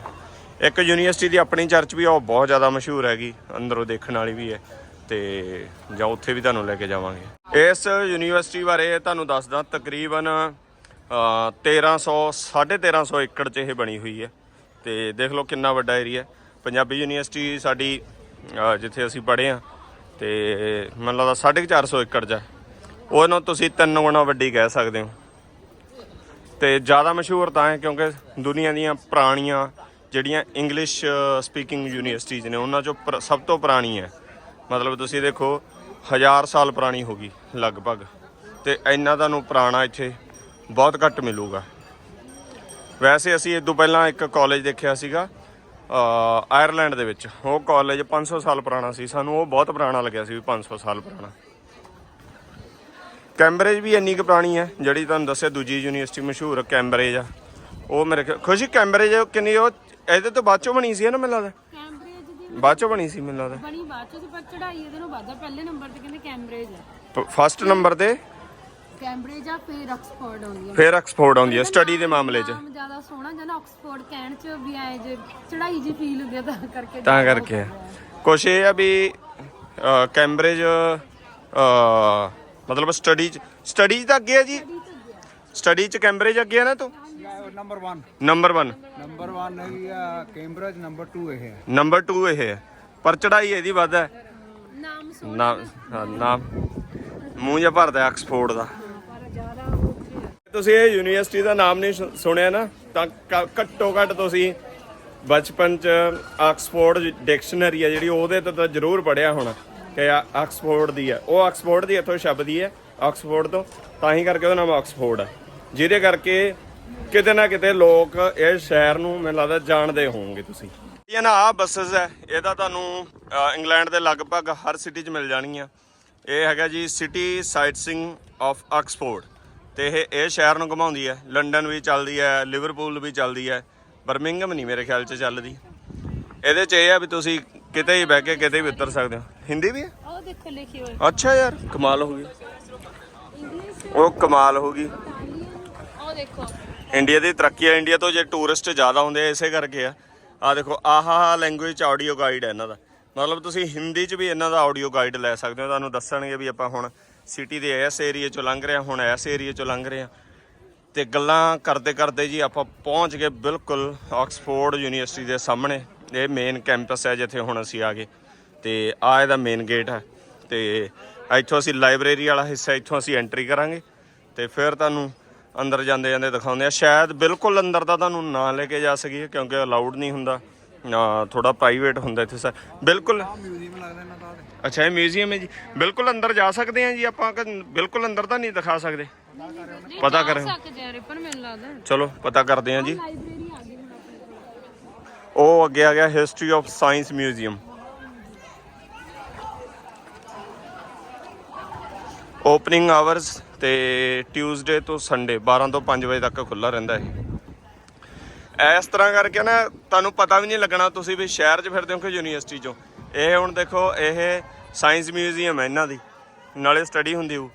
ਇੱਕ ਯੂਨੀਵਰਸਿਟੀ ਦੀ ਆਪਣੀ ਚਰਚ ਵੀ ਆ, ਉਹ ਬਹੁਤ ਜ਼ਿਆਦਾ ਮਸ਼ਹੂਰ ਹੈਗੀ, ਅੰਦਰੋਂ ਦੇਖਣ ਵਾਲੀ ਵੀ ਹੈ। ਤੇ ਜਾਂ ਉੱਥੇ ਵੀ ਤੁਹਾਨੂੰ ਲੈ ਕੇ ਜਾਵਾਂਗੇ। ਇਸ ਯੂਨੀਵਰਸਿਟੀ ਬਾਰੇ ਤੁਹਾਨੂੰ ਦੱਸਦਾ ਤਕਰੀਬਨ ਅ, 1300 1350 ਏਕੜ 'ਚ ਇਹ ਬਣੀ ਹੋਈ ਹੈ। ਤੇ ਦੇਖ ਲਓ ਕਿੰਨਾ ਵੱਡਾ ਏਰੀਆ। ਪੰਜਾਬੀ ਯੂਨੀਵਰਸਿਟੀ ਸਾਡੀ ਜਿੱਥੇ ਅਸੀਂ ਪੜ੍ਹੇ ਆ ਤੇ ਮੈਨੂੰ ਲੱਗਦਾ 450 ਏਕੜ 'ਚ ਹੈ। ਉਹਨੂੰ ਤੁਸੀਂ ਤਿੰਨ ਗੁਣਾ ਵੱਡੀ ਕਹਿ ਸਕਦੇ ਹੋ। ਤੇ ਜ਼ਿਆਦਾ ਮਸ਼ਹੂਰ ਤਾਂ ਹੈ ਕਿਉਂਕਿ ਦੁਨੀਆ ਦੀਆਂ ਪੁਰਾਣੀਆਂ ਜਿਹੜੀਆਂ ਇੰਗਲਿਸ਼ ਸਪੀਕਿੰਗ ਯੂਨੀਵਰਸਿਟੀਜ਼ ਨੇ ਉਹਨਾਂ ਚੋਂ ਪਰ- ਸਭ ਤੋਂ ਪੁਰਾਣੀ ਹੈ। ਮਤਲਬ ਤੁਸੀਂ ਦੇਖੋ, ਹਜ਼ਾਰ ਸਾਲ ਪੁਰਾਣੀ ਹੋ ਗਈ, ਲਗਭਗ। ਤੇ ਇੰਨਾ ਤੁਹਾਨੂੰ ਪੁਰਾਣਾ ਇੱਥੇ ਬਹੁਤ ਘੱਟ ਮਿਲੂਗਾ। ਵੈਸੇ ਅਸੀਂ ਇਸ ਤੋਂ ਪਹਿਲਾਂ ਇੱਕ ਕਾਲਜ ਦੇਖਿਆ ਸੀਗਾ ਆਇਰਲੈਂਡ ਦੇ ਵਿੱਚ। ਉਹ ਕਾਲਜ 500 ਸਾਲ ਪੁਰਾਣਾ ਸੀ। ਸਾਨੂੰ ਉਹ ਬਹੁਤ ਪੁਰਾਣਾ ਲੱਗਿਆ ਸੀ ਵੀ 500 ਸਾਲ ਪੁਰਾਣਾ। ਕੈਂਬਰਿਜ ਵੀ ਇੰਨੀ ਕੁ ਪੁਰਾਣੀ ਹੈ, ਜਿਹੜੀ ਤੁਹਾਨੂੰ ਦੱਸਿਆ ਦੂਜੀ ਯੂਨੀਵਰਸਿਟੀ ਮਸ਼ਹੂਰ ਕੈਂਬਰਿਜ ਆ। ਉਹ ਮੇਰੇ ਖਿਆਲ- ਖੁਸ਼ੀ ਕੈਂਬਰਿਜ ਕਿੰਨੀ ਉਹ ਇਹਦੇ ਤੋਂ ਬਾਅਦ ਚੋਂ ਬਣੀ ਸੀ ਨਾ ਮੈਨੂੰ ਲੱਗਦਾ। ਬਾਅਦ ਚੋਂ ਬਣੀ ਸੀ ਮੈਨੂੰ ਲੱਗਦਾ। ਬਣੀ ਬਾਅਦ ਚ ਸੀ ਪਰ ਚੜਾਈ ਇਹਦੇ ਨੂੰ ਵੱਧ ਆ। ਪਹਿਲੇ ਨੰਬਰ ਤੇ ਕਹਿੰਦੇ ਕੈਂਬਰੇਜ ਆ। ਫਸਟ ਨੰਬਰ ਤੇ? ਕੈਂਬਰੇਜ ਆ ਫਿਰ ਆਕਸਫੋਰਡ ਆਉਂਦੀ ਆ। ਫਿਰ ਆਕਸਫੋਰਡ ਆਉਂਦੀ ਹੈ ਸਟੱਡੀ ਦੇ ਮਾਮਲੇ 'ਚ। ਨਾਮ ਜ਼ਿਆਦਾ ਸੋਹਣਾ ਜਾਂ ਆਕਸਫੋਰਡ ਕਹਿਣ ਚ ਵੀ ਆਏ ਜੇ ਚੜਾਈ ਜੀ ਫੀਲ ਹੁੰਦੀ ਆ ਤਾਂ ਕਰਕੇ ਤਾਂ ਕਰਕੇ ਕੁਛ ਇਹ ਆ ਵੀ ਅ, ਕੈਂਬਰਿਜ ਅ, ਮਤਲਬ ਸਟੱਡੀ 'ਚ ਸਟੱਡੀ ਤਾਂ ਅੱਗੇ ਹੈ ਜੀ। ਸਟੱਡੀ 'ਚ ਕੈਂਬਰਿਜ ਅੱਗੇ ਹੈ ਨਾ ਤੂੰ? ਨੰਬਰ 1 ਨੰਬਰ 1 ਨੰਬਰ 1 ਹੈਗੀ ਆ ਕੈਂਬਰਜ ਨੰਬਰ 2 ਇਹ ਹੈ। ਨੰਬਰ 2 ਇਹ ਹੈ। ਪਰ ਚੜਾਈ ਇਹਦੀ ਵੱਧ ਹੈ। ਨਾਮ ਸੋਹਣਾ ਨਾਮ ਮੂੰਹ ਜਿਹਾ ਭਰਦਾ ਆਕਸਫੋਰਡ ਦਾ। ਆ। ਤੁਸੀਂ ਇਹ ਯੂਨੀਵਰਸਿਟੀ ਦਾ ਨਾਮ ਨਹੀਂ ਸੁਣਿਆ ਨਾ ਤਾਂ ਘੱਟੋ ਘੱਟ ਤੁਸੀਂ ਬਚਪਨ ਚ ਆਕਸਫੋਰਡ ਡਿਕਸ਼ਨਰੀ ਹੈ ਜਿਹੜੀ ਉਹਦੇ ਤੇ ਤਾਂ ਜ਼ਰੂਰ ਪੜਿਆ ਹੋਣਾ ਕਿ ਆ- ਆਕਸਫੋਰਡ ਦੀ ਹੈ। ਉਹ ਆਕਸਫੋਰਡ ਦੀ ਇੱਥੋਂ ਸ਼ਬਦ ਹੀ ਹੈ ਆਕਸਫੋਰਡ ਤੋਂ। ਤਾਂ ਹੀ ਕਰਕੇ ਉਹਦਾ ਨਾਮ ਆਕਸਫੋਰਡ ਹੈ ਜਿਹਦੇ ਕਰਕੇ ਕਿਤੇ ਨਾ ਕਿਤੇ ਲੋਕ ਇਹ ਸ਼ਹਿਰ ਨੂੰ ਮੈਨੂੰ ਲੱਗਦਾ ਜਾਣਦੇ ਹੋਵੋਗੇ ਤੁਸੀਂ। ਇਹ ਨਾ ਆ ਬੱਸਸ ਹੈ ਇਹਦਾ ਤੁਹਾਨੂੰ ਇੰਗਲੈਂਡ ਦੇ ਲਗਭਗ ਹਰ ਸਿਟੀ 'ਚ ਮਿਲ ਜਾਣਗੀਆਂ। ਇਹ ਹੈਗਾ ਜੀ ਸਿਟੀ ਸਾਈਟਸਿੰਗ ਆਫ ਆਕਸਫੋਰਡ ਤੇ ਇਹ ਇਹ ਸ਼ਹਿਰ ਨੂੰ ਘੁਮਾਉਂਦੀ ਹੈ। ਲੰਡਨ ਵੀ ਚੱਲਦੀ ਹੈ ਲਿਵਰਪੂਲ ਵੀ ਚੱਲਦੀ ਹੈ ਬਰਮਿੰਗਮ ਨਹੀਂ ਮੇਰੇ ਖਿਆਲ 'ਚ ਚੱਲਦੀ। ਇਹਦੇ 'ਚ ਇਹ ਆ ਵੀ ਤੁਸੀਂ ਕਿਤੇ ਹੀ ਬਹਿ ਕੇ ਕਿਤੇ ਵੀ ਉਤਰ ਸਕਦੇ ਹੋ। ਹਿੰਦੀ ਵੀ ਹੈ? ਉਹ ਦੇਖੋ ਲਿਖੀ ਹੋਈ। ਅੱਛਾ ਯਾਰ ਕਮਾਲ ਹੋ ਗਈ। ਉਹ ਕਮਾਲ ਹੋ ਗਈ। ਉਹ ਦੇਖੋ। ਇੰਡੀਆ ਦੀ ਤਰੱਕੀ ਹੈ ਇੰਡੀਆ ਤੋਂ ਜੇ ਟੂਰਿਸਟ ਜ਼ਿਆਦਾ ਆਉਂਦੇ ਆ, ਇਸੇ ਕਰਕੇ ਆ। ਆ ਦੇਖੋ, ਆਹਾ ਲੈਂਗੁਏਜ ਆਡੀਓ ਗਾਈਡ ਹੈ ਇਹਨਾਂ ਦਾ। ਮਤਲਬ ਤੁਸੀਂ ਹਿੰਦੀ 'ਚ ਵੀ ਇਹਨਾਂ ਦਾ ਆਡੀਓ ਗਾਈਡ ਲੈ ਸਕਦੇ ਹੋ। ਤੁਹਾਨੂੰ ਦੱਸਣਗੇ ਵੀ ਆਪਾਂ ਹੁਣ ਸਿਟੀ ਦੇ ਇਸ ਏਰੀਏ 'ਚੋਂ ਲੰਘ ਰਹੇ ਹਾਂ ਹੁਣ ਇਸ ਏਰੀਏ 'ਚੋਂ ਲੰਘ ਰਹੇ ਹਾਂ ਤੇ ਗੱਲਾਂ ਕਰਦੇ ਕਰਦੇ ਜੀ ਆਪਾਂ ਪਹੁੰਚ ਗਏ ਬਿਲਕੁਲ ਆਕਸਫੋਰਡ ਯੂਨੀਵਰਸਿਟੀ ਦੇ ਸਾਹਮਣੇ। ਇਹ ਮੇਨ ਕੈਂਪਸ ਹੈ ਜਿੱਥੇ ਹੁਣ ਅਸੀਂ ਆ ਗਏ। ਤੇ ਆ ਇਹਦਾ ਮੇਨ ਗੇਟ ਹੈ ਤੇ ਇੱਥੋਂ ਅਸੀਂ ਲਾਇਬ੍ਰੇਰੀ ਵਾਲਾ ਹਿੱਸਾ, ਇੱਥੋਂ ਅਸੀਂ ਐਂਟਰੀ ਕਰਾਂਗੇ। ਤੇ ਫਿਰ ਤੁਹਾਨੂੰ ਅੰਦਰ ਜਾਂਦੇ ਜਾਂਦੇ ਦਿਖਾਉਂਦੇ ਆ। ਸ਼ਾਇਦ ਬਿਲਕੁਲ ਅੰਦਰ ਤਾਂ ਤੁਹਾਨੂੰ ਨਾ ਲੈ ਕੇ ਜਾ ਸਕੀਏ ਕਿਉਂਕਿ ਅਲਾਉਡ ਨਹੀਂ ਹੁੰਦਾ। ਥੋੜਾ ਪ੍ਰਾਈਵੇਟ ਹੁੰਦਾ ਇੱਥੇ ਸਰ। ਬਿਲਕੁਲ ਮਿਊਜ਼ੀਅਮ ਲੱਗਦਾ ਇਹਨਾਂ ਦਾ ਤੇ। ਅੱਛਾ ਇਹ ਮਿਊਜ਼ੀਅਮ ਹੈ ਜੀ। ਬਿਲਕੁਲ ਅੰਦਰ ਜਾ ਸਕਦੇ ਹਾਂ ਜੀ ਆਪਾਂ ਬਿਲਕੁਲ ਅੰਦਰ ਤਾਂ ਨਹੀਂ ਦਿਖਾ ਸਕਦੇ। ਪਤਾ ਕਰਾਂ ਸਕਦੇ ਆ ਰਿਪਨ ਮੈਨੂੰ ਲੱਗਦਾ ਚਲੋ ਪਤਾ ਕਰਦੇ ਜੀ। ਆ ਕੋਲ। ਉਹ ਅੱਗੇ ਆ ਗਿਆ History of Science Museum opening hours ਤੇ ਟਿਊਜ਼ਡੇ ਤੋਂ ਸੰਡੇ 12 ਤੋਂ 5 ਵਜੇ ਤੱਕ ਖੁੱਲਾ ਰਹਿੰਦਾ ਹੈ ਇਸ ਤਰ੍ਹਾਂ ਕਰਕੇ ਨਾ, ਤੁਹਾਨੂੰ ਪਤਾ ਵੀ ਨਹੀਂ ਲੱਗਣਾ ਤੁਸੀਂ ਵੀ ਸ਼ਹਿਰ 'ਚ ਫਿਰਦੇ ਹੋ ਕਿ ਯੂਨੀਵਰਸਿਟੀ 'ਚੋਂ। ਇਹ ਹੁਣ ਦੇਖੋ, ਇਹ ਸਾਇੰਸ ਮਿਊਜ਼ੀਅਮ ਹੈ ਇਹਨਾਂ ਦੀ, ਨਾਲੇ ਸਟੱਡੀ ਹੁੰਦੀ ਹੋਊ।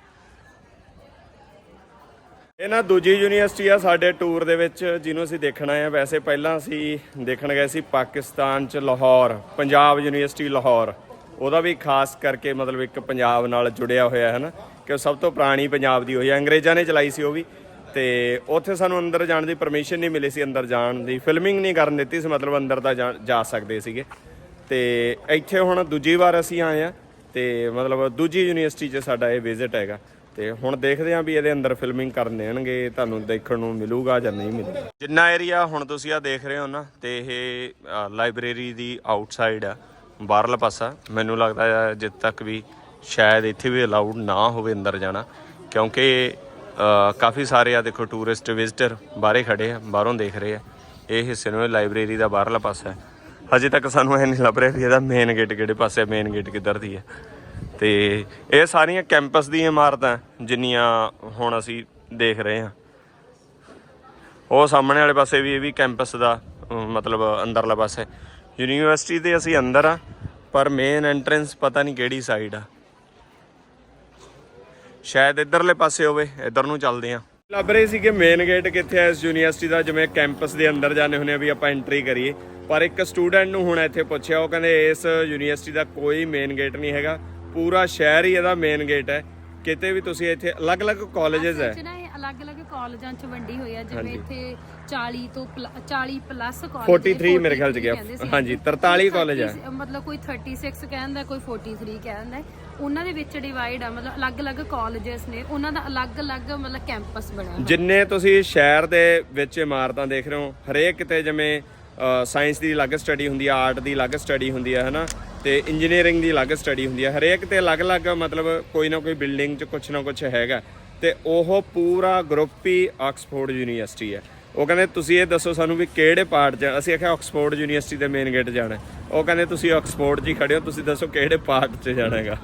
ਇਹ ਨਾ ਦੂਜੀ ਯੂਨੀਵਰਸਿਟੀ ਆ ਸਾਡੇ ਟੂਰ ਦੇ ਵਿੱਚ, ਜਿਹਨੂੰ ਅਸੀਂ ਦੇਖਣਾ ਆ। ਵੈਸੇ ਪਹਿਲਾਂ ਅਸੀਂ ਦੇਖਣ ਗਏ ਸੀ ਪਾਕਿਸਤਾਨ ਚ ਲਾਹੌਰ, ਪੰਜਾਬ ਯੂਨੀਵਰਸਿਟੀ ਲਾਹੌਰ। ਉਹਦਾ ਵੀ ਖਾਸ ਕਰਕੇ ਮਤਲਬ ਇੱਕ ਪੰਜਾਬ ਨਾਲ ਜੁੜਿਆ ਹੋਇਆ ਹੈ ਨਾ। ਕਿ ਉਹ ਸਭ ਤੋਂ ਪੁਰਾਣੀ ਪੰਜਾਬ ਦੀ ਹੋਈ ਹੈ। ਅੰਗਰੇਜ਼ਾਂ ਨੇ ਚਲਾਈ ਸੀ ਉਹ ਵੀ। ਤੇ ਉੱਥੇ ਸਾਨੂੰ ਅੰਦਰ ਜਾਣ ਦੀ ਪਰਮਿਸ਼ਨ ਨਹੀਂ ਮਿਲੀ ਸੀ, ਅੰਦਰ ਜਾਣ ਦੀ। ਫਿਲਮਿੰਗ ਨਹੀਂ ਕਰਨ ਦਿੱਤੀ ਸੀ, ਮਤਲਬ ਅੰਦਰ ਤਾਂ ਜਾ- ਸਕਦੇ ਸੀਗੇ। ਤੇ ਇੱਥੇ ਹੁਣ ਦੂਜੀ ਵਾਰ ਅਸੀਂ ਆਏ ਆ ਤੇ ਮਤਲਬ ਦੂਜੀ ਯੂਨੀਵਰਸਿਟੀ 'ਚ ਸਾਡਾ ਇਹ ਵਿਜ਼ਿਟ ਹੈਗਾ। ਤੇ ਹੁਣ ਦੇਖਦੇ ਆਂ ਵੀ ਇਹਦੇ ਅੰਦਰ ਫਿਲਮਿੰਗ ਕਰਨ ਦੇਣਗੇ, ਤੁਹਾਨੂੰ ਦੇਖਣ ਨੂੰ ਮਿਲੂਗਾ ਜਾਂ ਨਹੀਂ ਮਿਲੂਗਾ। ਜਿੰਨਾ ਏਰੀਆ ਹੁਣ ਤੁਸੀਂ ਆ ਦੇਖ ਰਹੇ ਹੋ ਨਾ, ਤੇ ਇਹ ਲਾਇਬ੍ਰੇਰੀ ਦੀ ਆਊਟਸਾਈਡ ਆ, ਬਾਹਰਲਾ ਪਾਸਾ। ਮੈਨੂੰ ਲੱਗਦਾ ਆ ਜਿੱਦ ਤੱਕ ਵੀ ਸ਼ਾਇਦ ਇੱਥੇ ਵੀ ਅਲਾਉਡ ਨਾ ਹੋਵੇ ਅੰਦਰ ਜਾਣਾ, ਕਿਉਂਕਿ ਕਾਫੀ ਸਾਰੇ ਆ ਦੇਖੋ ਟੂਰਿਸਟ ਵਿਜ਼ਟਰ ਬਾਹਰੇ ਖੜੇ ਆ, ਬਾਹਰੋਂ ਦੇਖ ਰਹੇ ਆ। ਇਹ ਹਿੱਸੇ ਨੂੰ ਲਾਇਬ੍ਰੇਰੀ ਦਾ ਬਾਹਰਲਾ ਪਾਸਾ ਹੈ। ਹਜੇ ਤੱਕ ਸਾਨੂੰ ਇਹ ਨਹੀਂ ਲੱਭ ਰਿਹਾ ਵੀ ਇਹਦਾ ਮੇਨ ਗੇਟ ਕਿਹੜੇ ਪਾਸੇ ਮੇਨ ਗੇਟ ਕਿੱਧਰ ਦੀ ਹੈ ਤੇ ਇਹ ਸਾਰੀਆਂ ਕੈਂਪਸ ਦੀਆਂ ਇਮਾਰਤਾਂ ਜਿੰਨੀਆਂ ਹੁਣ ਅਸੀਂ ਦੇਖ ਰਹੇ ਹਾਂ। ਉਹ ਸਾਹਮਣੇ ਵਾਲੇ ਪਾਸੇ ਵੀ ਇਹ ਵੀ ਕੈਂਪਸ ਦਾ ਮਤਲਬ ਅੰਦਰਲਾ ਪਾਸਾ ਹੈ। ਯੂਨੀਵਰਸਿਟੀ ਦੇ ਅਸੀਂ ਅੰਦਰ ਆ ਪਰ ਮੇਨ ਐਂਟਰੈਂਸ ਪਤਾ ਨਹੀਂ ਕਿਹੜੀ ਸਾਈਡ ਆ। ਸ਼ਾਇਦ ਇਧਰਲੇ ਪਾਸੇ ਹੋਵੇ ਇਧਰ ਨੂੰ ਚੱਲਦੇ ਆ ਲੱਭ ਰਹੇ ਸੀ ਕਿ ਮੇਨ ਗੇਟ ਕਿੱਥੇ ਹੈ ਇਸ ਯੂਨੀਵਰਸਿਟੀ ਦਾ ਜਿਵੇਂ ਕੈਂਪਸ ਦੇ ਅੰਦਰ ਜਾਣੇ ਹੁੰਦੇ ਆ ਵੀ ਆਪਾਂ ਐਂਟਰੀ ਕਰੀਏ। ਪਰ ਇੱਕ ਸਟੂਡੈਂਟ ਨੂੰ ਹੁਣ ਇੱਥੇ ਪੁੱਛਿਆ ਉਹ ਕਹਿੰਦੇ ਇਸ ਯੂਨੀਵਰਸਿਟੀ ਦਾ ਕੋਈ ਮੇਨ ਗੇਟ ਨਹੀਂ ਹੈਗਾ। ਪੂਰਾ ਸ਼ਹਿਰ ਹੀ ਇਹਦਾ ਮੇਨ ਗੇਟ ਹੈ। ਕਿਤੇ ਵੀ ਤੁਸੀਂ ਇੱਥੇ ਅਲੱਗ-ਅਲੱਗ ਕਾਲਜਸ ਹੈ। ਅਲੱਗ-ਅਲੱਗ ਕਾਲਜਾਂ ਚ ਵੰਡੀ ਹੋਈ ਆ ਜਿਵੇਂ ਇੱਥੇ 40 ਤੋਂ ਪਲ- 40 ਪਲੱਸ ਕਾਲਜ 43 ਮੇਰੇ ਖਿਆਲ ਚ ਗਿਆ। ਹਾਂਜੀ 43 ਕਾਲਜ ਹੈ ਮਤਲਬ ਕੋਈ 36 ਕਹਿੰਦਾ ਕੋਈ 43 ਕਹਿੰਦਾ। ਉਹਨਾਂ ਦੇ ਵਿੱਚ ਡਿਵਾਈਡ ਆ, ਮਤਲਬ ਅਲੱਗ-ਅਲੱਗ ਕਾਲਜਸ ਨੇ, ਉਹਨਾਂ ਦਾ ਅਲੱਗ-ਅਲੱਗ ਮਤਲਬ ਕੈਂਪਸ ਬਣਿਆ ਹੋਇਆ। ਜਿੰਨੇ ਤੁਸੀਂ ਸ਼ਹਿਰ ਦੇ ਵਿੱਚ ਇਮਾਰਤਾਂ ਦੇਖ ਰਹੇ ਹੋ, ਹਰੇਕ ਕਿਤੇ ਜਿਵੇਂ ਸਾਇੰਸ ਦੀ ਅਲੱਗ ਸਟੱਡੀ ਹੁੰਦੀ ਆ ਆਰਟ ਦੀ ਅਲੱਗ ਸਟੱਡੀ ਹੁੰਦੀ ਆ, ਹਨਾ? ਤੇ ਇੰਜੀਨੀਅਰਿੰਗ ਦੀ ਅਲੱਗ ਸਟੱਡੀ ਹੁੰਦੀ ਆ। ਹਰੇਕ ਤੇ ਅਲੱਗ-ਅਲੱਗ ਮਤਲਬ ਕੋਈ ਨਾ ਕੋਈ ਬਿਲਡਿੰਗ 'ਚ ਕੁਛ ਨਾ ਕੁਛ ਹੈਗਾ। ਤੇ ਉਹ ਪੂਰਾ ਗਰੁੱਪ ਹੀ ਆਕਸਫੋਰਡ ਯੂਨੀਵਰਸਿਟੀ ਹੈ। ਉਹ ਕਹਿੰਦੇ, ਤੁਸੀਂ ਇਹ ਦੱਸੋ ਸਾਨੂੰ ਵੀ ਕਿਹੜੇ ਪਾਰਟ 'ਚ ਅਸੀਂ ਆਖਿਆ ਆਕਸਫੋਰਡ ਯੂਨੀਵਰਸਿਟੀ ਦੇ ਮੇਨ ਗੇਟ ਜਾਣਾ ਹੈ। ਉਹ ਕਹਿੰਦੇ ਤੁਸੀਂ ਆਕਸਫੋਰਡ 'ਚ ਹੀ ਖੜੇ ਹੋ, ਤੁਸੀਂ ਦੱਸੋ ਕਿਹੜੇ ਪਾਰਟ 'ਚ ਜਾਣਾ ਹੈਗਾ।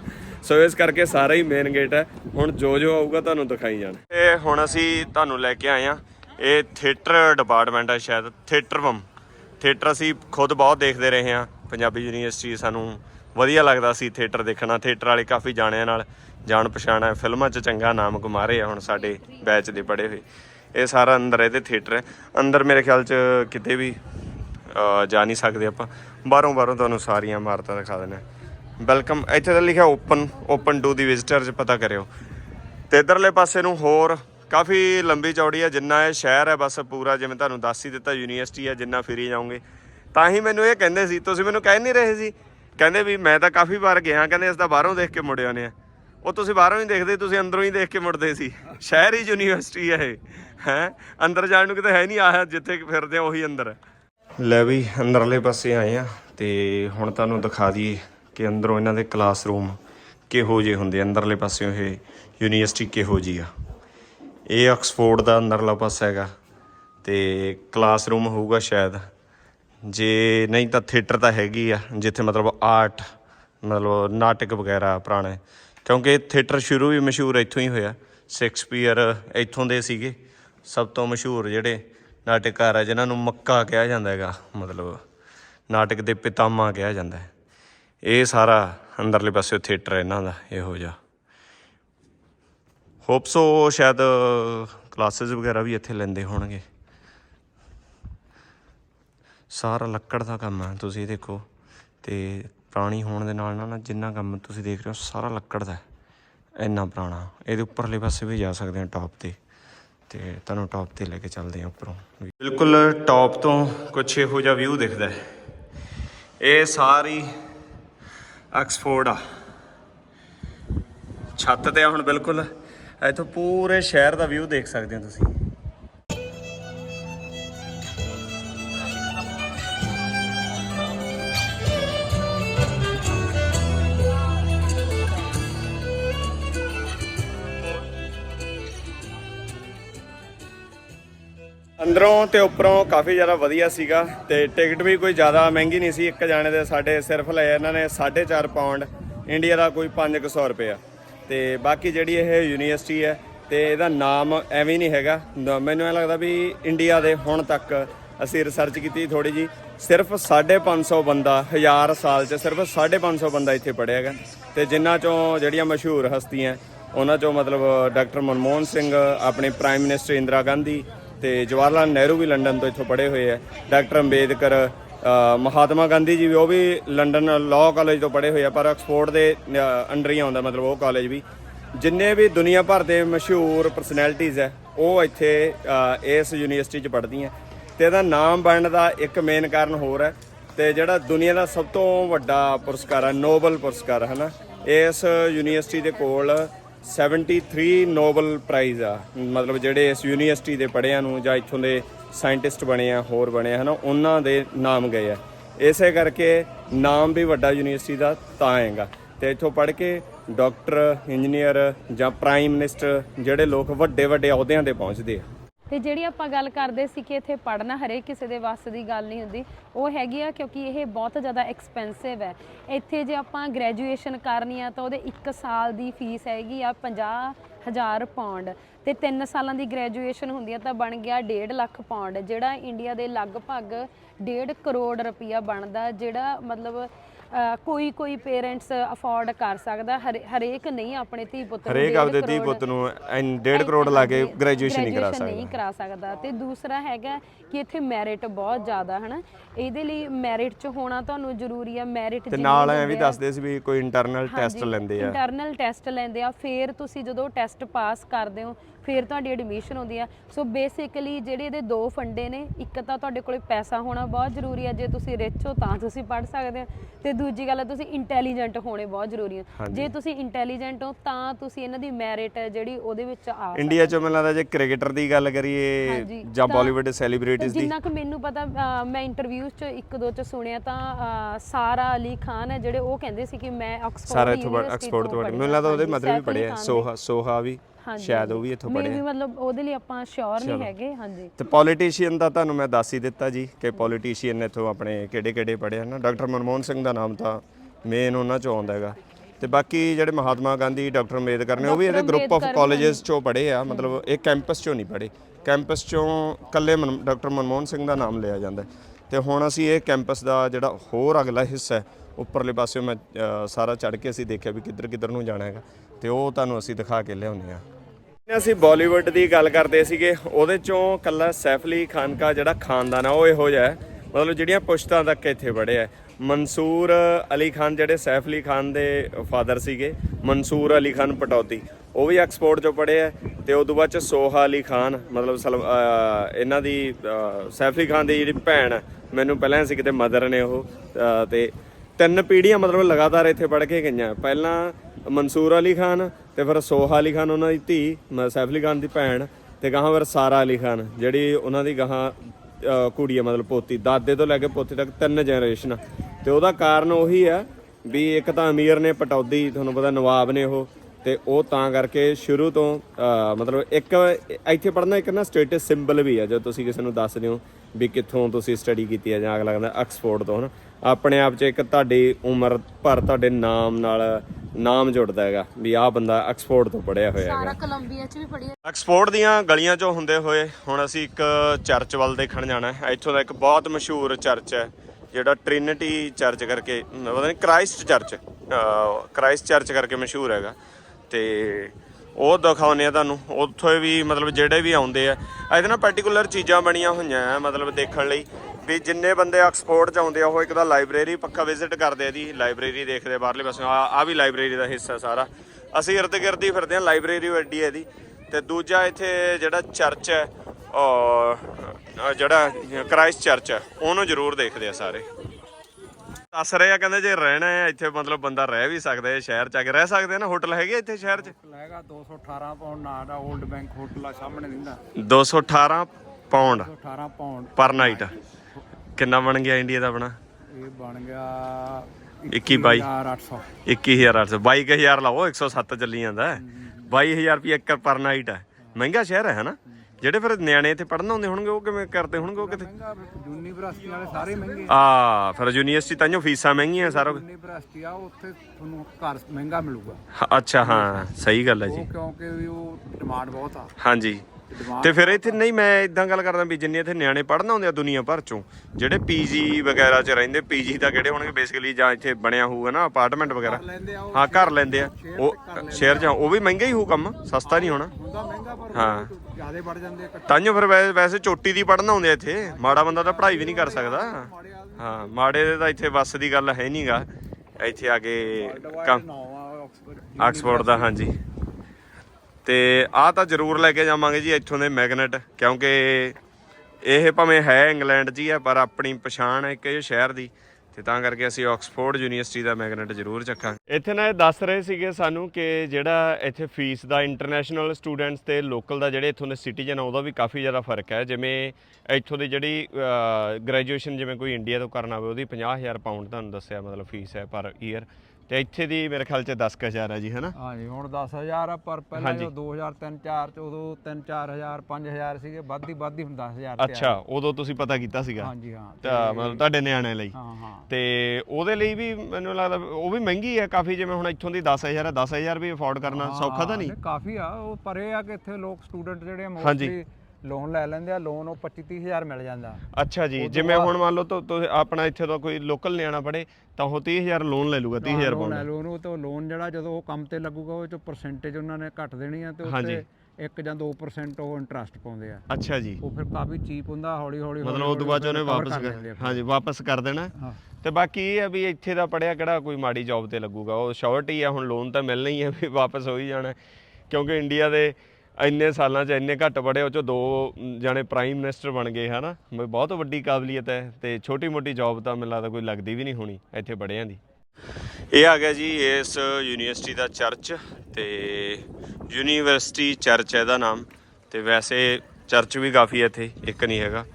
ਸੋ ਇਸ ਕਰਕੇ ਸਾਰਾ ਹੀ ਮੇਨ ਗੇਟ ਹੈ। ਹੁਣ ਜੋ ਜੋ ਆਊਗਾ ਤੁਹਾਨੂੰ ਦਿਖਾਈ ਜਾਣਾ। ਇਹ ਹੁਣ ਅਸੀਂ ਤੁਹਾਨੂੰ ਲੈ ਕੇ ਆਏ ਆ ਇਹ ਥੀਏਟਰ ਡਿਪਾਰਟਮੈਂਟ ਹੈ ਸ਼ਾਇਦ ਥੀਏਟਰ ਵਮ ਥੀਏਟਰ ਅਸੀਂ ਖੁਦ ਬਹੁਤ ਦੇਖਦੇ ਰਹੇ ਹਾਂ। ਪੰਜਾਬੀ ਯੂਨੀਵਰਸਿਟੀ ਸਾਨੂੰ ਵਧੀਆ ਲੱਗਦਾ ਸੀ ਥੀਏਟਰ ਦੇਖਣਾ। ਥੀਏਟਰ ਵਾਲੇ ਕਾਫੀ ਜਾਣਿਆਂ ਨਾਲ ਜਾਣ ਪਛਾਣ ਹੈ। ਫਿਲਮਾਂ 'ਚ ਚੰਗਾ ਨਾਮ ਕਮਾ ਰਹੇ ਆ ਹੁਣ ਸਾਡੇ ਬੈਚ ਦੇ ਪੜ੍ਹੇ ਹੋਏ। ਇਹ ਸਾਰਾ ਅੰਦਰ ਇਹਦੇ ਥੀਏਟਰ ਹੈ। ਅੰਦਰ ਮੇਰੇ ਖਿਆਲ 'ਚ ਕਿਤੇ ਵੀ ਜਾ ਨਹੀਂ ਸਕਦੇ ਆਪਾਂ। ਬਾਹਰੋਂ ਬਾਹਰੋਂ ਤੁਹਾਨੂੰ ਸਾਰੀਆਂ ਇਮਾਰਤਾਂ ਦਿਖਾ ਦਿੰਦੇ ਹਾਂ। ਵੈਲਕਮ ਇੱਥੇ ਤਾਂ ਲਿਖਿਆ open open to the visitors ਪਤਾ ਕਰਿਓ। ਤੇ ਇਧਰਲੇ ਪਾਸੇ ਨੂੰ ਹੋਰ ਕਾਫੀ ਲੰਬੀ ਚੌੜੀ ਹੈ ਜਿੰਨਾ ਇਹ ਸ਼ਹਿਰ ਹੈ, ਬਸ ਪੂਰਾ ਜਿਵੇਂ ਤੁਹਾਨੂੰ ਦੱਸ ਹੀ ਦਿੱਤਾ, ਯੂਨੀਵਰਸਿਟੀ ਹੈ, ਜਿੰਨਾ ਫਿਰੀ ਜਾਓਗੇ। ਤਾਂ ਹੀ ਮੈਨੂੰ ਇਹ ਕਹਿੰਦੇ ਸੀ, ਤੁਸੀਂ ਮੈਨੂੰ ਕਹਿ ਨਹੀਂ ਰਹੇ ਸੀ। ਕਹਿੰਦੇ ਵੀ ਮੈਂ ਤਾਂ ਕਾਫੀ ਵਾਰ ਗਿਆ, ਕਹਿੰਦੇ ਇਸ ਦਾ ਬਾਹਰੋਂ ਦੇਖ ਕੇ ਮੁੜੇ ਆਉਂਦੇ ਉਹ ਤੁਸੀਂ ਬਾਹਰੋਂ ਹੀ ਦੇਖਦੇ, ਤੁਸੀਂ ਅੰਦਰੋਂ ਹੀ ਦੇਖ ਕੇ ਮੁੜਦੇ ਸੀ। ਸ਼ਹਿਰ ਹੀ ਯੂਨੀਵਰਸਿਟੀ ਹੈ ਇਹ, ਹੈ? ਅੰਦਰ ਜਾਣ ਨੂੰ ਕਿਤੇ ਹੈ ਨਹੀਂ ਆਇਆ ਜਿੱਥੇ ਫਿਰਦੇ ਆ, ਉਹੀ ਅੰਦਰ। ਹੈ ਲੈ ਵੀ ਅੰਦਰਲੇ ਪਾਸੇ ਆਏ ਆ ਤੇ ਹੁਣ ਤੁਹਾਨੂੰ ਦਿਖਾ ਦਈਏ ਕਿ ਅੰਦਰੋਂ ਇਹਨਾਂ ਦੇ ਕਲਾਸਰੂਮ ਕਿਹੋ ਜਿਹੇ ਹੁੰਦੇ ਅੰਦਰਲੇ ਪਾਸਿਓਂ ਇਹ ਯੂਨੀਵਰਸਿਟੀ ਕਿਹੋ ਜੀ ਆ। ਇਹ ਆਕਸਫੋਰਡ ਦਾ ਅੰਦਰਲਾ ਪਾਸਾ ਹੈਗਾ ਤੇ ਕਲਾਸਰੂਮ ਹੋਊਗਾ ਸ਼ਾਇਦ। ਜੇ ਨਹੀਂ ਤਾਂ ਥੀਏਟਰ ਤਾਂ ਹੈਗੀ ਆ, ਜਿੱਥੇ ਮਤਲਬ ਆਰਟ ਮਤਲਬ ਨਾਟਕ ਵਗੈਰਾ ਪੁਰਾਣੇ। ਕਿਉਂਕਿ ਥੀਏਟਰ ਸ਼ੁਰੂ ਵੀ ਮਸ਼ਹੂਰ ਇੱਥੋਂ ਹੀ ਹੋਇਆ। ਸ਼ੇਕਸਪੀਅਰ ਇੱਥੋਂ ਦੇ ਸੀਗੇ, ਸਭ ਤੋਂ ਮਸ਼ਹੂਰ ਜਿਹੜੇ ਨਾਟਕਕਾਰ ਆ, ਜਿਨ੍ਹਾਂ ਨੂੰ ਮੱਕਾ ਕਿਹਾ ਜਾਂਦਾ ਹੈਗਾ, ਮਤਲਬ ਨਾਟਕ ਦੇ ਪਿਤਾਮਾ ਕਿਹਾ ਜਾਂਦਾ ਹੈ। ਇਹ ਸਾਰਾ ਅੰਦਰਲੇ ਪਾਸੇ ਥੀਏਟਰ ਇਹਨਾਂ ਦਾ, ਇਹੋ ਜਿਹਾ। ਹੋਪਸੋ ਸ਼ਾਇਦ ਕਲਾਸਿਸ ਵਗੈਰਾ ਵੀ ਇੱਥੇ ਲੈਂਦੇ ਹੋਣਗੇ। ਸਾਰਾ ਲੱਕੜ ਦਾ ਕੰਮ ਹੈ ਤੁਸੀਂ ਦੇਖੋ। ਤੇ ਪੁਰਾਣੀ ਹੋਣ ਦੇ ਨਾਲ ਨਾਲ ਜਿੰਨਾ ਕੰਮ ਤੁਸੀਂ ਦੇਖ ਰਹੇ ਹੋ, ਸਾਰਾ ਲੱਕੜ ਦਾ ਹੈ। ਇੰਨਾ ਪੁਰਾਣਾ। ਇਹਦੇ ਉੱਪਰਲੇ ਪਾਸੇ ਵੀ ਜਾ ਸਕਦੇ ਹਾਂ ਟੌਪ ਤੇ। ਤੇ ਤੁਹਾਨੂੰ ਟੌਪ ਤੇ ਲੈ ਕੇ ਚੱਲਦੇ ਹਾਂ ਉੱਪਰੋਂ। ਬਿਲਕੁਲ ਟੌਪ ਤੋਂ ਕੁਛ ਇਹੋ ਜਿਹਾ ਵਿਊ ਦਿਖਦਾ ਹੈ। ਇਹ ਸਾਰੀ ਆਕਸਫੋਰਡ ਆ। ਛੱਤ ਤੇ ਆ ਹੁਣ ਬਿਲਕੁਲ। ਇੱਥੋਂ ਪੂਰੇ ਸ਼ਹਿਰ ਦਾ ਵਿਊ ਦੇਖ ਸਕਦੇ ਹੋ ਤੁਸੀਂ। ਅੰਦਰੋਂ ਤੇ ਉੱਪਰੋਂ ਕਾਫੀ ਜ਼ਿਆਦਾ ਵਧੀਆ ਸੀਗਾ ਤੇ ਟਿਕਟ ਵੀ ਕੋਈ ਜ਼ਿਆਦਾ ਮਹਿੰਗੀ ਨਹੀਂ ਸੀ। ਇੱਕ ਜਾਣੇ ਦੇ ਸਾਡੇ ਸਿਰਫ ਲਏ ਇਹਨਾਂ ਨੇ 4.5 ਪਾਉਂਡ, ਇੰਡੀਆ ਦਾ ਕੋਈ 500 ਰੁਪਇਆ। ਤੇ ਬਾਕੀ ਜਿਹੜੀ ਇਹ ਯੂਨੀਵਰਸਿਟੀ ਹੈ ਤੇ ਇਹਦਾ ਨਾਮ ਐਵੇਂ ਨਹੀਂ ਹੈਗਾ। ਮੈਨੂੰ ਇਹ ਲੱਗਦਾ ਵੀ ਇੰਡੀਆ ਦੇ ਹੁਣ ਤੱਕ ਅਸੀਂ ਰਿਸਰਚ ਕੀਤੀ ਥੋੜੀ ਜੀ ਸਿਰਫ 550 ਬੰਦਾ ਹਜ਼ਾਰ ਸਾਲ 'ਚ ਸਿਰਫ 550 ਬੰਦਾ ਇੱਥੇ ਪੜਿਆ ਹੈਗਾ। ਤੇ ਜਿਨ੍ਹਾਂ ਚੋਂ ਜਿਹੜੀਆਂ ਮਸ਼ਹੂਰ ਹਸਤੀਆਂ, ਉਹਨਾਂ ਚੋਂ ਮਤਲਬ ਡਾਕਟਰ ਮਨਮੋਹਨ ਸਿੰਘ, ਆਪਣੇ ਪ੍ਰਾਈਮ ਮਿਨਿਸਟਰ ਇੰਦਰਾ ਗਾਂਧੀ ਤੇ ਜਵਾਹਰ ਲਾਲ ਨਹਿਰੂ ਵੀ ਲੰਡਨ ਤੋਂ ਇੱਥੋਂ ਪੜ੍ਹੇ ਹੋਏ ਆ। ਡਾਕਟਰ ਅੰਬੇਦਕਰ ਮਹਾਤਮਾ ਗਾਂਧੀ ਜੀ ਵੀ ਉਹ ਵੀ ਲੰਡਨ ਲਾਅ ਕਾਲਜ ਤੋਂ ਪੜ੍ਹੇ ਹੋਏ ਆ, ਪਰ ਆਕਸਫੋਰਡ ਦੇ ਅੰਡਰ ਹੀ ਆਉਂਦਾ ਮਤਲਬ ਉਹ ਕਾਲਜ ਵੀ। ਜਿੰਨੇ ਵੀ ਦੁਨੀਆ ਭਰ ਦੇ ਮਸ਼ਹੂਰ ਪਰਸਨੈਲਿਟੀਜ਼ ਹੈ ਉਹ ਇੱਥੇ ਇਸ ਯੂਨੀਵਰਸਿਟੀ 'ਚ ਪੜ੍ਹਦੀਆਂ। ਤੇ ਇਹਦਾ ਨਾਮ ਬਣਨ ਦਾ ਇੱਕ ਮੇਨ ਕਾਰਨ ਹੋਰ ਹੈ ਤੇ ਜਿਹੜਾ ਦੁਨੀਆ ਦਾ ਸਭ ਤੋਂ ਵੱਡਾ ਪੁਰਸਕਾਰ ਹੈ ਨੋਬਲ ਪੁਰਸਕਾਰ ਹੈ ਨਾ ਇਸ ਯੂਨੀਵਰਸਿਟੀ ਦੇ ਕੋਲ 73 ਨੋਬਲ ਪ੍ਰਾਈਜ਼ ਆ। ਮਤਲਬ ਜਿਹੜੇ ਇਸ ਯੂਨੀਵਰਸਿਟੀ ਦੇ ਪੜ੍ਹਿਆਂ ਨੂੰ ਜਾਂ ਇੱਥੋਂ ਦੇ ਸਾਇੰਟਿਸਟ ਬਣੇ ਆ, ਹੋਰ ਬਣੇ ਆ, ਹਨਾ, ਉਹਨਾਂ ਦੇ ਨਾਮ ਗਏ ਆ। ਇਸੇ ਕਰਕੇ ਨਾਮ ਵੀ ਵੱਡਾ ਯੂਨੀਵਰਸਿਟੀ ਦਾ ਤਾਂ ਆਏਗਾ। ਤੇ ਇੱਥੋਂ ਪੜ੍ਹ ਕੇ ਡਾਕਟਰ, ਇੰਜੀਨੀਅਰ ਜਾਂ ਪ੍ਰਾਈਮ ਮਿਨਿਸਟਰ ਜਿਹੜੇ ਲੋਕ ਵੱਡੇ ਵੱਡੇ ਅਹੁਦਿਆਂ ਤੇ ਪਹੁੰਚਦੇ ਆ। ਤੇ ਜਿਹੜੀ ਆਪਾਂ ਗੱਲ ਕਰਦੇ ਸੀ ਕਿ ਇੱਥੇ ਪੜਨਾ ਹਰੇਕ ਕਿਸੇ ਦੇ ਵੱਸ ਦੀ ਗੱਲ ਨਹੀਂ ਹੁੰਦੀ, ਉਹ ਹੈਗੀ ਆ ਕਿਉਂਕਿ ਇਹ ਬਹੁਤ ਜ਼ਿਆਦਾ ਐਕਸਪੈਂਸਿਵ ਹੈ। ਇੱਥੇ ਜੇ ਆਪਾਂ ਗ੍ਰੈਜੂਏਸ਼ਨ ਕਰਨੀ ਆ ਤਾਂ ਉਹਦੇ 1 ਸਾਲ ਦੀ ਫੀਸ ਹੈਗੀ ਆ 50000 ਪਾਉਂਡ ਤੇ 3 ਸਾਲਾਂ ਦੀ ਗ੍ਰੈਜੂਏਸ਼ਨ ਹੁੰਦੀ ਆ ਤਾਂ ਬਣ ਗਿਆ 1.5 ਲੱਖ ਪਾਉਂਡ ਜਿਹੜਾ ਇੰਡੀਆ ਦੇ ਲਗਭਗ 1.5 ਕਰੋੜ ਰੁਪਈਆ ਬਣਦਾ, ਜਿਹੜਾ ਮਤਲਬ ਕੋਈ ਕੋਈ ਪੇਰੈਂਟਸ ਅਫੋਰਡ ਕਰ ਸਕਦਾ ਹਰੇ- ਹਰੇਕ ਨਹੀਂ ਆਪਣੇ ਧੀ ਪੁੱਤ ਨੂੰ ਹਰੇਕ ਆਪਦੇ ਧੀ ਪੁੱਤ ਨੂੰ 1.5 ਕਰੋੜ ਲਾ ਕੇ ਗ੍ਰੈਜੂਏਸ਼ਨ ਨਹੀਂ ਕਰਾ ਸਕਦਾ ਨਹੀਂ ਕਰਾ ਸਕਦਾ। ਤੇ ਦੂਸਰਾ ਹੈਗਾ ਕਿ ਇੱਥੇ ਮੈਰਿਟ ਬਹੁਤ ਜ਼ਿਆਦਾ ਹਨਾ? ਇਹਦੇ ਲਈ ਮੈਰਿਟ 'ਚ ਹੋਣਾ ਤੁਹਾਨੂੰ ਜ਼ਰੂਰੀ ਆ ਮੈਰਿਟ ਤੇ ਨਾਲ ਐ ਵੀ ਦੱਸਦੇ ਸੀ ਵੀ ਕੋਈ ਇੰਟਰਨਲ ਟੈਸਟ ਲੈਂਦੇ ਆ। ਇੰਟਰਨਲ ਟੈਸਟ ਲੈਂਦੇ ਆ। ਫਿਰ ਤੁਸੀਂ ਜਦੋਂ ਟੈਸਟ ਪਾਸ ਕਰਦੇ ਹੋ ਫਿਰ ਤੁਹਾਡੀ ਐਡਮਿਸ਼ਨ ਹੁੰਦੀ ਆ। ਸੋ ਬੇਸਿਕਲੀ ਜਿਹੜੇ ਇਹਦੇ ਦੋ ਫੰਡੇ ਨੇ ਇੱਕ ਤਾਂ ਤੁਹਾਡੇ ਕੋਲੇ ਪੈਸਾ ਹੋਣਾ ਬਹੁਤ ਜ਼ਰੂਰੀ ਆ। ਜੇ ਤੁਸੀਂ ਰਿਚ ਹੋ ਤਾਂ ਤੁਸੀਂ ਪੜ ਸਕਦੇ ਹੋ ਤੇ ਦੂਜੀ ਗੱਲ ਆ ਤੁਸੀਂ ਇੰਟੈਲੀਜੈਂਟ ਹੋਣੇ ਬਹੁਤ ਜ਼ਰੂਰੀ ਆ। ਜੇ ਤੁਸੀਂ ਇੰਟੈਲੀਜੈਂਟ ਹੋ ਤਾਂ ਤੁਸੀਂ ਇਹਨਾਂ ਦੀ ਮੈਰਿਟ ਜਿਹੜੀ ਉਹਦੇ ਵਿੱਚ ਆ ਇੰਡੀਆ ਚ ਮੈਨੂੰ ਲੱਗਦਾ ਜੇ ਕ੍ਰਿਕਟਰ ਦੀ ਗੱਲ ਕਰੀਏ ਜਾਂ ਬਾਲੀਵੁੱਡ ਸੈਲੀਬ੍ਰਿਟੀਜ਼ ਦੀ। ਜਿੰਨਾ ਕੁ ਮੈਨੂੰ ਪਤਾ ਮੈਂ ਇੰਟਰਵਿਊਜ਼ 'ਚ ਇੱਕ ਦੋ 'ਚ ਸੁਣਿਆ ਤਾਂ ਸਾਰਾ ਅਲੀ ਖਾਨ ਹੈ ਜਿਹੜੇ ਉਹ ਕਹਿੰਦੇ ਸੀ ਕਿ ਮੈਂ ਆਕਸਫੋਰਡ ਸਾਰਾ ਇੱਥੋਂ ਆਕਸਫੋਰਡ ਤੋਂ ਪੜ੍ਹਿਆ। ਮੈਨੂੰ ਲੱਗਦਾ ਉਹਦੇ ਮਦਰ ਵੀ ਪੜਿਆ ਸੋਹਾ ਸੋਹਾ ਵੀ। ਸ਼ਾਇਦ ਉਹ ਵੀ ਇੱਥੋਂ ਮੈਂ ਪੜਿਆ ਵੀ ਮਤਲਬ ਉਹਦੇ ਲਈ ਆਪਾਂ ਸ਼ੋਰ ਨਹੀਂ ਹੈਗੇ ਹਾਂਜੀ। ਤੇ ਪੋਲੀਟੀਸ਼ੀਅਨ ਦਾ ਤੁਹਾਨੂੰ ਮੈਂ ਦੱਸ ਹੀ ਦਿੱਤਾ ਜੀ ਕਿ ਪੋਲੀਟੀਸ਼ੀਅਨ ਇੱਥੋਂ ਆਪਣੇ ਕਿਹੜੇ ਕਿਹੜੇ ਪੜ੍ਹੇ ਹਨ ਡਾਕਟਰ ਮਨਮੋਹਨ ਸਿੰਘ ਦਾ ਨਾਮ ਤਾਂ ਮੇਨ ਉਹਨਾਂ ਚੋਂ ਆਉਂਦਾ ਹੈਗਾ। ਤੇ ਬਾਕੀ ਜਿਹੜੇ ਮਹਾਤਮਾ ਗਾਂਧੀ ਡਾਕਟਰ ਅੰਬੇਦਕਰ ਨੇ ਉਹ ਵੀ ਇਹਦੇ ਗਰੁੱਪ ਆਫ ਕਾਲਜਸ ਚੋਂ ਪੜ੍ਹੇ ਆ। ਮਤਲਬ ਇਹ ਕੈਂਪਸ ਚੋਂ ਨਹੀਂ ਪੜ੍ਹੇ। ਕੈਂਪਸ ਚੋਂ ਕੱਲੇ ਡਾਕਟਰ ਮਨਮੋਹਨ ਸਿੰਘ ਦਾ ਨਾਮ ਲਿਆ ਜਾਂਦਾ। ਹੈ। ਤੇ ਹੁਣ ਅਸੀਂ ਇਹ ਕੈਂਪਸ ਦਾ ਜਿਹੜਾ ਹੋਰ ਅਗਲਾ ਹਿੱਸਾ ਹੈ ਉੱਪਰਲੇ ਪਾਸੇ ਮੈਂ ਅ, ਸਾਰਾ ਚੜ੍ਹ ਕੇ ਅਸੀਂ ਦੇਖਿਆ ਵੀ ਕਿੱਧਰ ਕਿੱਧਰ ਨੂੰ ਜਾਣਾ ਹੈਗਾ। ਤੇ ਉਹ ਤੁਹਾਨੂੰ ਅਸੀਂ ਦਿਖਾ ਕੇ ਲਿਆਉਂਦੇ ਆ ਅਸੀਂ ਬਾਲੀਵੁੱਡ ਦੀ ਗੱਲ ਕਰਦੇ ਸੀਗੇ ਉਹਦੇ ਚੋਂ ਕੱਲਾ ਸੈਫ ਅਲੀ ਖਾਨ ਦਾ ਜਿਹੜਾ ਖਾਨਦਾਨ ਆ ਉਹ ਇਹੋ ਜਿਹਾ ਹੈ। ਮਤਲਬ ਜਿਹੜੀਆਂ ਪੁਸ਼ਤਾਂ ਤੱਕ ਇੱਥੇ ਬੜੇ ਆ। ਮਨਸੂਰ ਅਲੀ ਖਾਨ ਜਿਹੜੇ ਸੈਫ ਅਲੀ ਖਾਨ ਦੇ ਫਾਦਰ ਸੀਗੇ ਮਨਸੂਰ ਅਲੀ ਖਾਨ ਪਟੌਦੀ ਉਹ ਵੀ ਐਕਸਪੋਰਟ ਚੋਂ ਪੜੇ ਆ ਤੇ ਉਸ ਤੋਂ ਬਾਅਦ ਚ ਸੋਹਾ ਅਲੀ ਖਾਨ ਮਤਲਬ ਸਲਮ- ਇਹਨਾਂ ਦੀ ਸੈਫ ਅਲੀ ਖਾਨ ਦੀ ਜਿਹੜੀ ਭੈਣ ਆ, ਮੈਨੂੰ ਪਹਿਲਾਂ ਸੀ ਕਿਤੇ ਮਦਰ ਨੇ ਉਹ ਅਹ ਤੇ ਤਿੰਨ ਪੀੜ੍ਹੀਆਂ ਮਤਲਬ ਲਗਾਤਾਰ ਇੱਥੇ ਪੜ੍ਹ ਕੇ ਗਈਆਂ। ਪਹਿਲਾਂ ਮਨਸੂਰ ਅਲੀ ਖਾਨ ਤੇ ਫਿਰ ਸੋਹਾ ਅਲੀ ਖਾਨ ਉਹਨਾਂ ਦੀ ਧੀ ਮ- ਸੈਫ ਅਲੀ ਖਾਨ ਦੀ ਭੈਣ ਤੇ ਗਾਹਾਂ ਫਿਰ ਸਾਰਾ ਅਲੀ ਖਾਨ, ਜਿਹੜੀ ਉਹਨਾਂ ਦੀ ਗਾਹਾਂ ਕੁੜੀ ਆ ਮਤਲਬ ਪੋਤੀ, ਦਾਦੇ ਤੋਂ ਲੈ ਕੇ ਪੋਤੀ ਤੱਕ ਤਿੰਨ ਜਨਰੇਸ਼ਨ ਤੇ ਉਹਦਾ ਕਾਰਨ ਉਹੀ ਆ ਵੀ ਇੱਕ ਤਾਂ ਅਮੀਰ ਨੇ ਪਟੌਦੀ, ਤੁਹਾਨੂੰ ਪਤਾ ਨਵਾਬ ਨੇ ਉਹ, ਤੇ ਉਹ ਤਾਂ ਕਰਕੇ ਸ਼ੁਰੂ ਤੋਂ ਮਤਲਬ ਇੱਕ, ਇੱਥੇ ਪੜ੍ਹਨਾ ਇੱਕ ਨਾ ਸਟੇਟਸ ਸਿੰਬਲ ਵੀ ਆ ਜਦੋਂ ਤੁਸੀਂ ਕਿਸੇ ਨੂੰ ਦੱਸ ਦਿਓ ਵੀ ਕਿੱਥੋਂ ਤੁਸੀਂ ਸਟੱਡੀ ਕੀਤੀ ਹੈ ਜਾਂ ਅਗਲਾ ਕਹਿੰਦਾ ਆਕਸਫੋਰਡ ਤੋਂ ਹਨਾ। ਆਪਣੇ ਆਪ 'ਚ ਇੱਕ ਤੁਹਾਡੀ ਉਮਰ ਭਰ ਤੁਹਾਡੇ ਨਾਮ ਨਾਲ ਨਾਮ ਜੁੜਦਾ ਹੈਗਾ ਵੀ ਆਹ ਬੰਦਾ ਆਕਸਫੋਰਡ ਤੋਂ ਪੜ੍ਹਿਆ ਹੋਇਆ ਹੈਗਾ। ਸਾਰਾ ਕੋਲੰਬੀਆ 'ਚ ਵੀ ਪੜ੍ਹੀ ਐਕਸਪੋਰਟ ਦੀਆਂ ਗਲੀਆਂ ਚੋਂ ਹੁੰਦੇ ਹੋਏ ਹੁਣ ਅਸੀਂ ਇੱਕ ਚਰਚ ਵੱਲ ਦੇਖਣ ਜਾਣਾ ਹੈ। ਇੱਥੋਂ ਦਾ ਇੱਕ ਬਹੁਤ ਮਸ਼ਹੂਰ ਚਰਚ ਹੈ ਜਿਹੜਾ ਟ੍ਰਿਨਿਟੀ ਚਰਚ ਕਰਕੇ ਪਤਾ ਨਹੀਂ ਕ੍ਰਾਈਸਟ ਚਰਚ ਕ੍ਰਾਈਸਟ ਚਰਚ ਕਰਕੇ ਮਸ਼ਹੂਰ ਹੈਗਾ। ਤੇ ਉਹ ਦਿਖਾਉਂਦੇ ਆ ਤੁਹਾਨੂੰ। ਉੱਥੇ ਵੀ ਮਤਲਬ ਜਿਹੜੇ ਵੀ ਆਉਂਦੇ ਆ ਇਹਦੇ ਨਾਲ ਪਾਰਟਿਕੂਲਰ ਚੀਜ਼ਾਂ ਬਣੀਆਂ ਹੋਈਆਂ ਆ ਮਤਲਬ ਦੇਖਣ ਲਈ। ਵੀ ਜਿੰਨੇ ਬੰਦੇ ਆਕਸਫੋਰਡ ਚ ਆਉਂਦੇ ਆ ਉਹ ਇੱਕ ਤਾਂ ਲਾਇਬ੍ਰੇਰੀ ਪੱਕਾ ਵਿਜ਼ਿਟ ਕਰਦੇ ਆ ਇਹਦੀ ਲਾਇਬ੍ਰੇਰੀ ਦੇਖਦੇ ਬਾਹਰਲੇ ਪਾਸੇ ਆ ਆ ਵੀ ਲਾਇਬ੍ਰੇਰੀ ਦਾ ਹਿੱਸਾ ਸਾਰਾ। ਅਸੀਂ ਇਰਦ ਗਿਰਦ ਹੀ ਫਿਰਦੇ ਆ ਲਾਇਬ੍ਰੇਰੀ ਐਡੀ ਹੈ ਇਹਦੀ ਤੇ ਦੂਜਾ ਇੱਥੇ ਜਿਹੜਾ ਚਰਚ ਹੈ ਜਿਹੜਾ ਕ੍ਰਾਈਸਟ ਚਰਚ ਹੈ ਉਹਨੂੰ ਜ਼ਰੂਰ ਦੇਖਦੇ ਆ ਸਾਰੇ। ਦੱਸ ਰਹੇ ਆ ਕਹਿੰਦੇ ਜੇ ਰਹਿਣਾ ਹੈ ਇੱਥੇ ਮਤਲਬ ਬੰਦਾ ਰਹਿ ਵੀ ਸਕਦਾ ਹੈ ਸ਼ਹਿਰ ਚ ਆ ਕੇ। ਰਹਿ ਸਕਦੇ ਨਾ ਹੋਟਲ ਹੈਗੇ ਇੱਥੇ ਸ਼ਹਿਰ ਚ? ਲੈਗਾ 218 ਪਾਉਂਡ ਨਾ ਦਾ 올ਡ ਬੈਂਕ ਹੋਟਲ ਆ ਸਾਹਮਣੇ ਦਿੰਦਾ। 218 ਪਾਉਂਡ 218 ਪਾਉਂਡ। ਪਰ ਨਾਈਟ। ਕਿੰਨਾ ਬਣ ਗਿਆ ਇੰਡੀਆ ਦਾ ਆਪਣਾ? ਇਹ ਬਣ ਗਿਆ 21 22 800 21800 22000 ਲਾਓ 107 ਚੱਲੀ ਜਾਂਦਾ ਹੈ। 22000 ਰੁਪਏ ਇੱਕ ਪਰ ਨਾਈਟ ਹੈ। ਮਹਿੰਗਾ ਸ਼ਹਿਰ ਹੈ ਹਨਾ? ਜਿਹੜੇ ਫਿਰ ਨਿਆਣੇ ਇੱਥੇ ਪੜਨ ਆਉਂਦੇ ਹੋਣਗੇ ਉਹ ਕਿਵੇਂ ਕਰਦੇ ਹੋਣਗੇ ਉਹ ਕਿਤੇ ਮਹਿੰਗਾ ਯੂਨੀਵਰਸਿਟੀ ਵਾਲੇ ਸਾਰੇ ਮਹਿੰਗੇ ਆ। ਫਿਰ ਯੂਨੀਵਰਸਿਟੀ ਤਾਂਿਓ ਫੀਸਾਂ ਮਹਿੰਗੀਆਂ ਸਾਰਾ। ਯੂਨੀਵਰਸਿਟੀ ਆ ਉੱਥੇ ਤੁਹਾਨੂੰ ਘਰ ਮਹਿੰਗਾ ਮਿਲੂਗਾ। ਅੱਛਾ ਹਾਂ ਸਹੀ ਗੱਲ ਹੈ ਜੀ। ਉਹ ਕਿਉਂਕਿ ਉਹ ਡਿਮਾਂਡ ਬਹੁਤ ਆ। ਹਾਂਜੀ। ਤੇ ਫਿਰ ਇੱਥੇ ਨਹੀਂ ਮੈਂ ਇਦਾਂ ਗੱਲ ਕਰਦਾ ਵੀ ਜਿੰਨੇ ਇੱਥੇ ਨਿਆਣੇ ਪੜਨ ਆਉਂਦੇ ਆ ਦੁਨੀਆ ਭਰ ਚੋਂ ਜਿਹੜੇ ਪੀਜੀ ਵਗੈਰਾ 'ਚ ਰਹਿੰਦੇ ਪੀਜੀ ਤਾਂ ਕਿਹੜੇ ਹੋਣਗੇ ਬੇਸਿਕਲੀ ਜਾਂ ਇੱਥੇ ਬਣਿਆ ਹੋਊਗਾ ਨਾ ਅਪਾਰਟਮੈਂਟ ਵਗੈਰਾ? ਹਾਂ ਘਰ ਲੈਂਦੇ ਆ। ਉਹ ਸ਼ਹਿਰ ਜਾਂ ਉਹ ਵੀ ਮਹਿੰਗਾ ਹੀ ਹੋਊ ਕੰਮ ਸਸਤਾ ਨਹੀਂ ਹੋਣਾ। ਹਾਂ। ਜਿਆਦੇ ਵੱਧ ਜਾਂਦੇ ਤਾਂਿਓ ਫਿਰ ਵੈਸੇ ਚੋਟੀ ਦੀ ਪੜਨ ਆਉਂਦੇ ਆ ਇੱਥੇ ਮਾੜਾ ਬੰਦਾ ਤਾਂ ਪੜ੍ਹਾਈ ਵੀ ਨਹੀਂ ਕਰ ਸਕਦਾ। ਹਾਂ ਮਾੜੇ ਦੇ ਤਾਂ ਇੱਥੇ ਬੱਸ ਦੀ ਗੱਲ ਹੈ ਨਹੀਂਗਾ ਇੱਥੇ ਆ ਕੇ ਆਕਸਫੋਰਡ ਦਾ ਹਾਂਜੀ। ਤੇ ਆਹ ਤਾਂ ਜ਼ਰੂਰ ਲੈ ਕੇ ਜਾਵਾਂਗੇ ਜੀ ਇੱਥੋਂ ਦੇ ਮੈਗਨੇਟ, ਕਿਉਂਕਿ ਇਹ ਭਾਵੇਂ ਹੈ ਇੰਗਲੈਂਡ 'ਚ ਹੀ ਹੈ ਪਰ ਆਪਣੀ ਪਛਾਣ ਹੈ ਇੱਕ ਇਹ ਸ਼ਹਿਰ ਦੀ, ਤੇ ਤਾਂ ਕਰਕੇ ਅਸੀਂ ਆਕਸਫੋਰਡ ਯੂਨੀਵਰਸਿਟੀ ਦਾ ਮੈਗਨੇਟ ਜ਼ਰੂਰ ਚੱਕਾਂਗੇ। ਇੱਥੇ ਨਾ ਇਹ ਦੱਸ ਰਹੇ ਸੀਗੇ ਸਾਨੂੰ ਕਿ ਜਿਹੜਾ ਇੱਥੇ ਫੀਸ ਦਾ ਇੰਟਰਨੈਸ਼ਨਲ ਸਟੂਡੈਂਟਸ ਤੇ ਲੋਕਲ ਦਾ ਜਿਹੜੇ ਇੱਥੋਂ ਦੇ ਸਿਟੀਜ਼ਨ ਆ, ਉਹਦਾ ਵੀ ਕਾਫੀ ਜ਼ਿਆਦਾ ਫ਼ਰਕ ਹੈ। ਜਿਵੇਂ ਇੱਥੋਂ ਦੀ ਜਿਹੜੀ ਗ੍ਰੈਜੂਏਸ਼ਨ ਜਿਵੇਂ ਕੋਈ ਇੰਡੀਆ ਤੋਂ ਕਰਨਾ ਹੋਵੇ ਉਹਦੀ 50000 ਪਾਉਂਡ ਤੁਹਾਨੂੰ ਦੱਸਿਆ ਮਤਲਬ ਫੀਸ ਹੈ ਪਰ ਈਅਰ ਤੇ ਇੱਥੇ ਦੀ ਮੇਰੇ ਖਿਆਲ 'ਚ 10000 ਹੈ ਜੀ ਹੈਨਾ? ਹਾਂਜੀ ਹੁਣ 10000 ਆ ਪਰ ਪਹਿਲਾਂ। ਜੋ 2003 4 ਚ ਉਦੋਂ 3 4000 5000 ਸੀਗੇ ਵੱਧਦੀ ਵੱਧਦੀ ਹੁਣ 10000 ਤੇ ਆ ਅੱਛਾ ਉਦੋਂ ਤੁਸੀਂ ਪਤਾ ਕੀਤਾ ਸੀਗਾ? ਹਾਂਜੀ ਹਾਂ। ਤਾਂ ਮਤਲਬ ਤੁਹਾਡੇ ਨਿਆਣੇ ਲਈ। ਹਾਂ ਹਾਂ। ਤੇ ਉਹਦੇ ਲਈ ਵੀ ਮੈਨੂੰ ਲੱਗਦਾ ਉਹ ਵੀ ਮਹਿੰਗੀ ਹੈ ਕਾਫੀ ਜਿਵੇਂ ਹੁਣ ਇੱਥੋਂ ਦੀ 10000 ਹੈ 10000 ਵੀ ਅਫੋਰਡ ਕਰਨਾ ਸੌਖਾ ਤਾਂ ਨਹੀਂ? ਕਾਫੀ ਆ ਉਹ ਪਰੇ ਆ ਕਿ ਇੱਥੇ ਲੋਕ ਸਟੂਡੈਂਟ ਜਿਹੜੇ। ਮੋਸਟਲੀ ਲੋਨ ਲੈ ਲੈਂਦੇ ਆ ਲੋਨ ਉਹ 25 30000 ਮਿਲ ਜਾਂਦਾ। ਅੱਛਾ ਜੀ ਜਿਵੇਂ ਹੁਣ ਮੰਨ ਲਓ ਤੁ- ਤੁਸੀਂ ਆਪਣਾ ਇੱਥੇ ਤੋਂ ਕੋਈ ਲੋਕਲ ਨਿਆਣਾ ਪੜੇ ਤਾਂ ਉਹ 30000 ਲੋਨ ਲੈ ਲੂਗਾ 30000 ਲੋਨ ਲੈ ਪਾਉਂਡ ਲੋਨ ਉਹ ਤੋਂ ਲੋਨ ਜਿਹੜਾ ਜਦੋਂ ਉਹ ਕੰਮ ਤੇ ਲੱਗੂਗਾ ਉਹ ਚ ਪਰਸੈਂਟੇਜ ਉਹਨਾਂ ਨੇ ਘੱਟ ਦੇਣੀ ਆ ਤੇ ਹਾਂਜੀ। ਉੱਤੇ 1 ਜਾਂ 2% ਉਹ ਇੰਟਰਸਟ ਪਾਉਂਦੇ ਆ। ਅੱਛਾ ਜੀ। ਉਹ ਫਿਰ ਕਾਫੀ ਚੀਪ ਹੁੰਦਾ ਹੌਲੀ ਹੌਲੀ ਮਤਲਬ ਉਸ ਤੋਂ ਬਾਅਦ 'ਚ ਉਹਨੇ ਵਾਪਸ ਕਰ ਹਾਂਜੀ ਵਾਪਸ ਕਰ ਦੇਣਾ। ਹਾਂ। ਤੇ ਬਾਕੀ ਇਹ ਆ ਵੀ ਇੱਥੇ ਦਾ ਪੜਿਆ ਕਿਹੜਾ ਕੋਈ ਮਾੜੀ ਜੌਬ ਤੇ ਲੱਗੂਗਾ ਉਹ ਸ਼ੋਰਟ ਹੀ ਆ ਹੁਣ ਲੋਨ ਤਾਂ ਮਿਲਣਾ ਹੀ ਹੈ ਵੀ ਵਾਪਸ ਹੋ ਹੀ ਜਾਣਾ ਕਿਉਂਕਿ ਇੰਡੀਆ ਦੇ ਇੰਨੇ ਸਾਲਾਂ 'ਚ ਇੰਨੇ ਘੱਟ ਪੜੇ ਉਹ ਚੋਂ ਦੋ ਜਾਣੇ ਪ੍ਰਾਈਮ ਮਿਨਿਸਟਰ ਬਣ ਗਏ, ਹਨਾ? ਮ- ਬਹੁਤ ਵੱਡੀ ਕਾਬਲੀਅਤ ਹੈ ਤੇ ਛੋਟੀ ਮੋਟੀ ਜੌਬ ਤਾਂ ਮੈਨੂੰ ਲੱਗਦਾ ਕੋਈ ਲੱਗਦੀ ਵੀ ਨਹੀਂ ਹੋਣੀ ਇੱਥੇ ਪੜਿਆਂ ਦੀ। ਇਹ ਆ ਗਿਆ ਜੀ ਇਸ ਯੂਨੀਵਰਸਿਟੀ ਦਾ ਚਰਚ ਤੇ ਯੂਨੀਵਰਸਿਟੀ ਚਰਚ ਹੈ ਇਹਦਾ ਨਾਮ ਤੇ ਵੈਸੇ ਚਰਚ ਵੀ ਕਾਫੀ ਇੱਥੇ, ਇੱਕ ਨਹੀਂ ਹੈਗਾ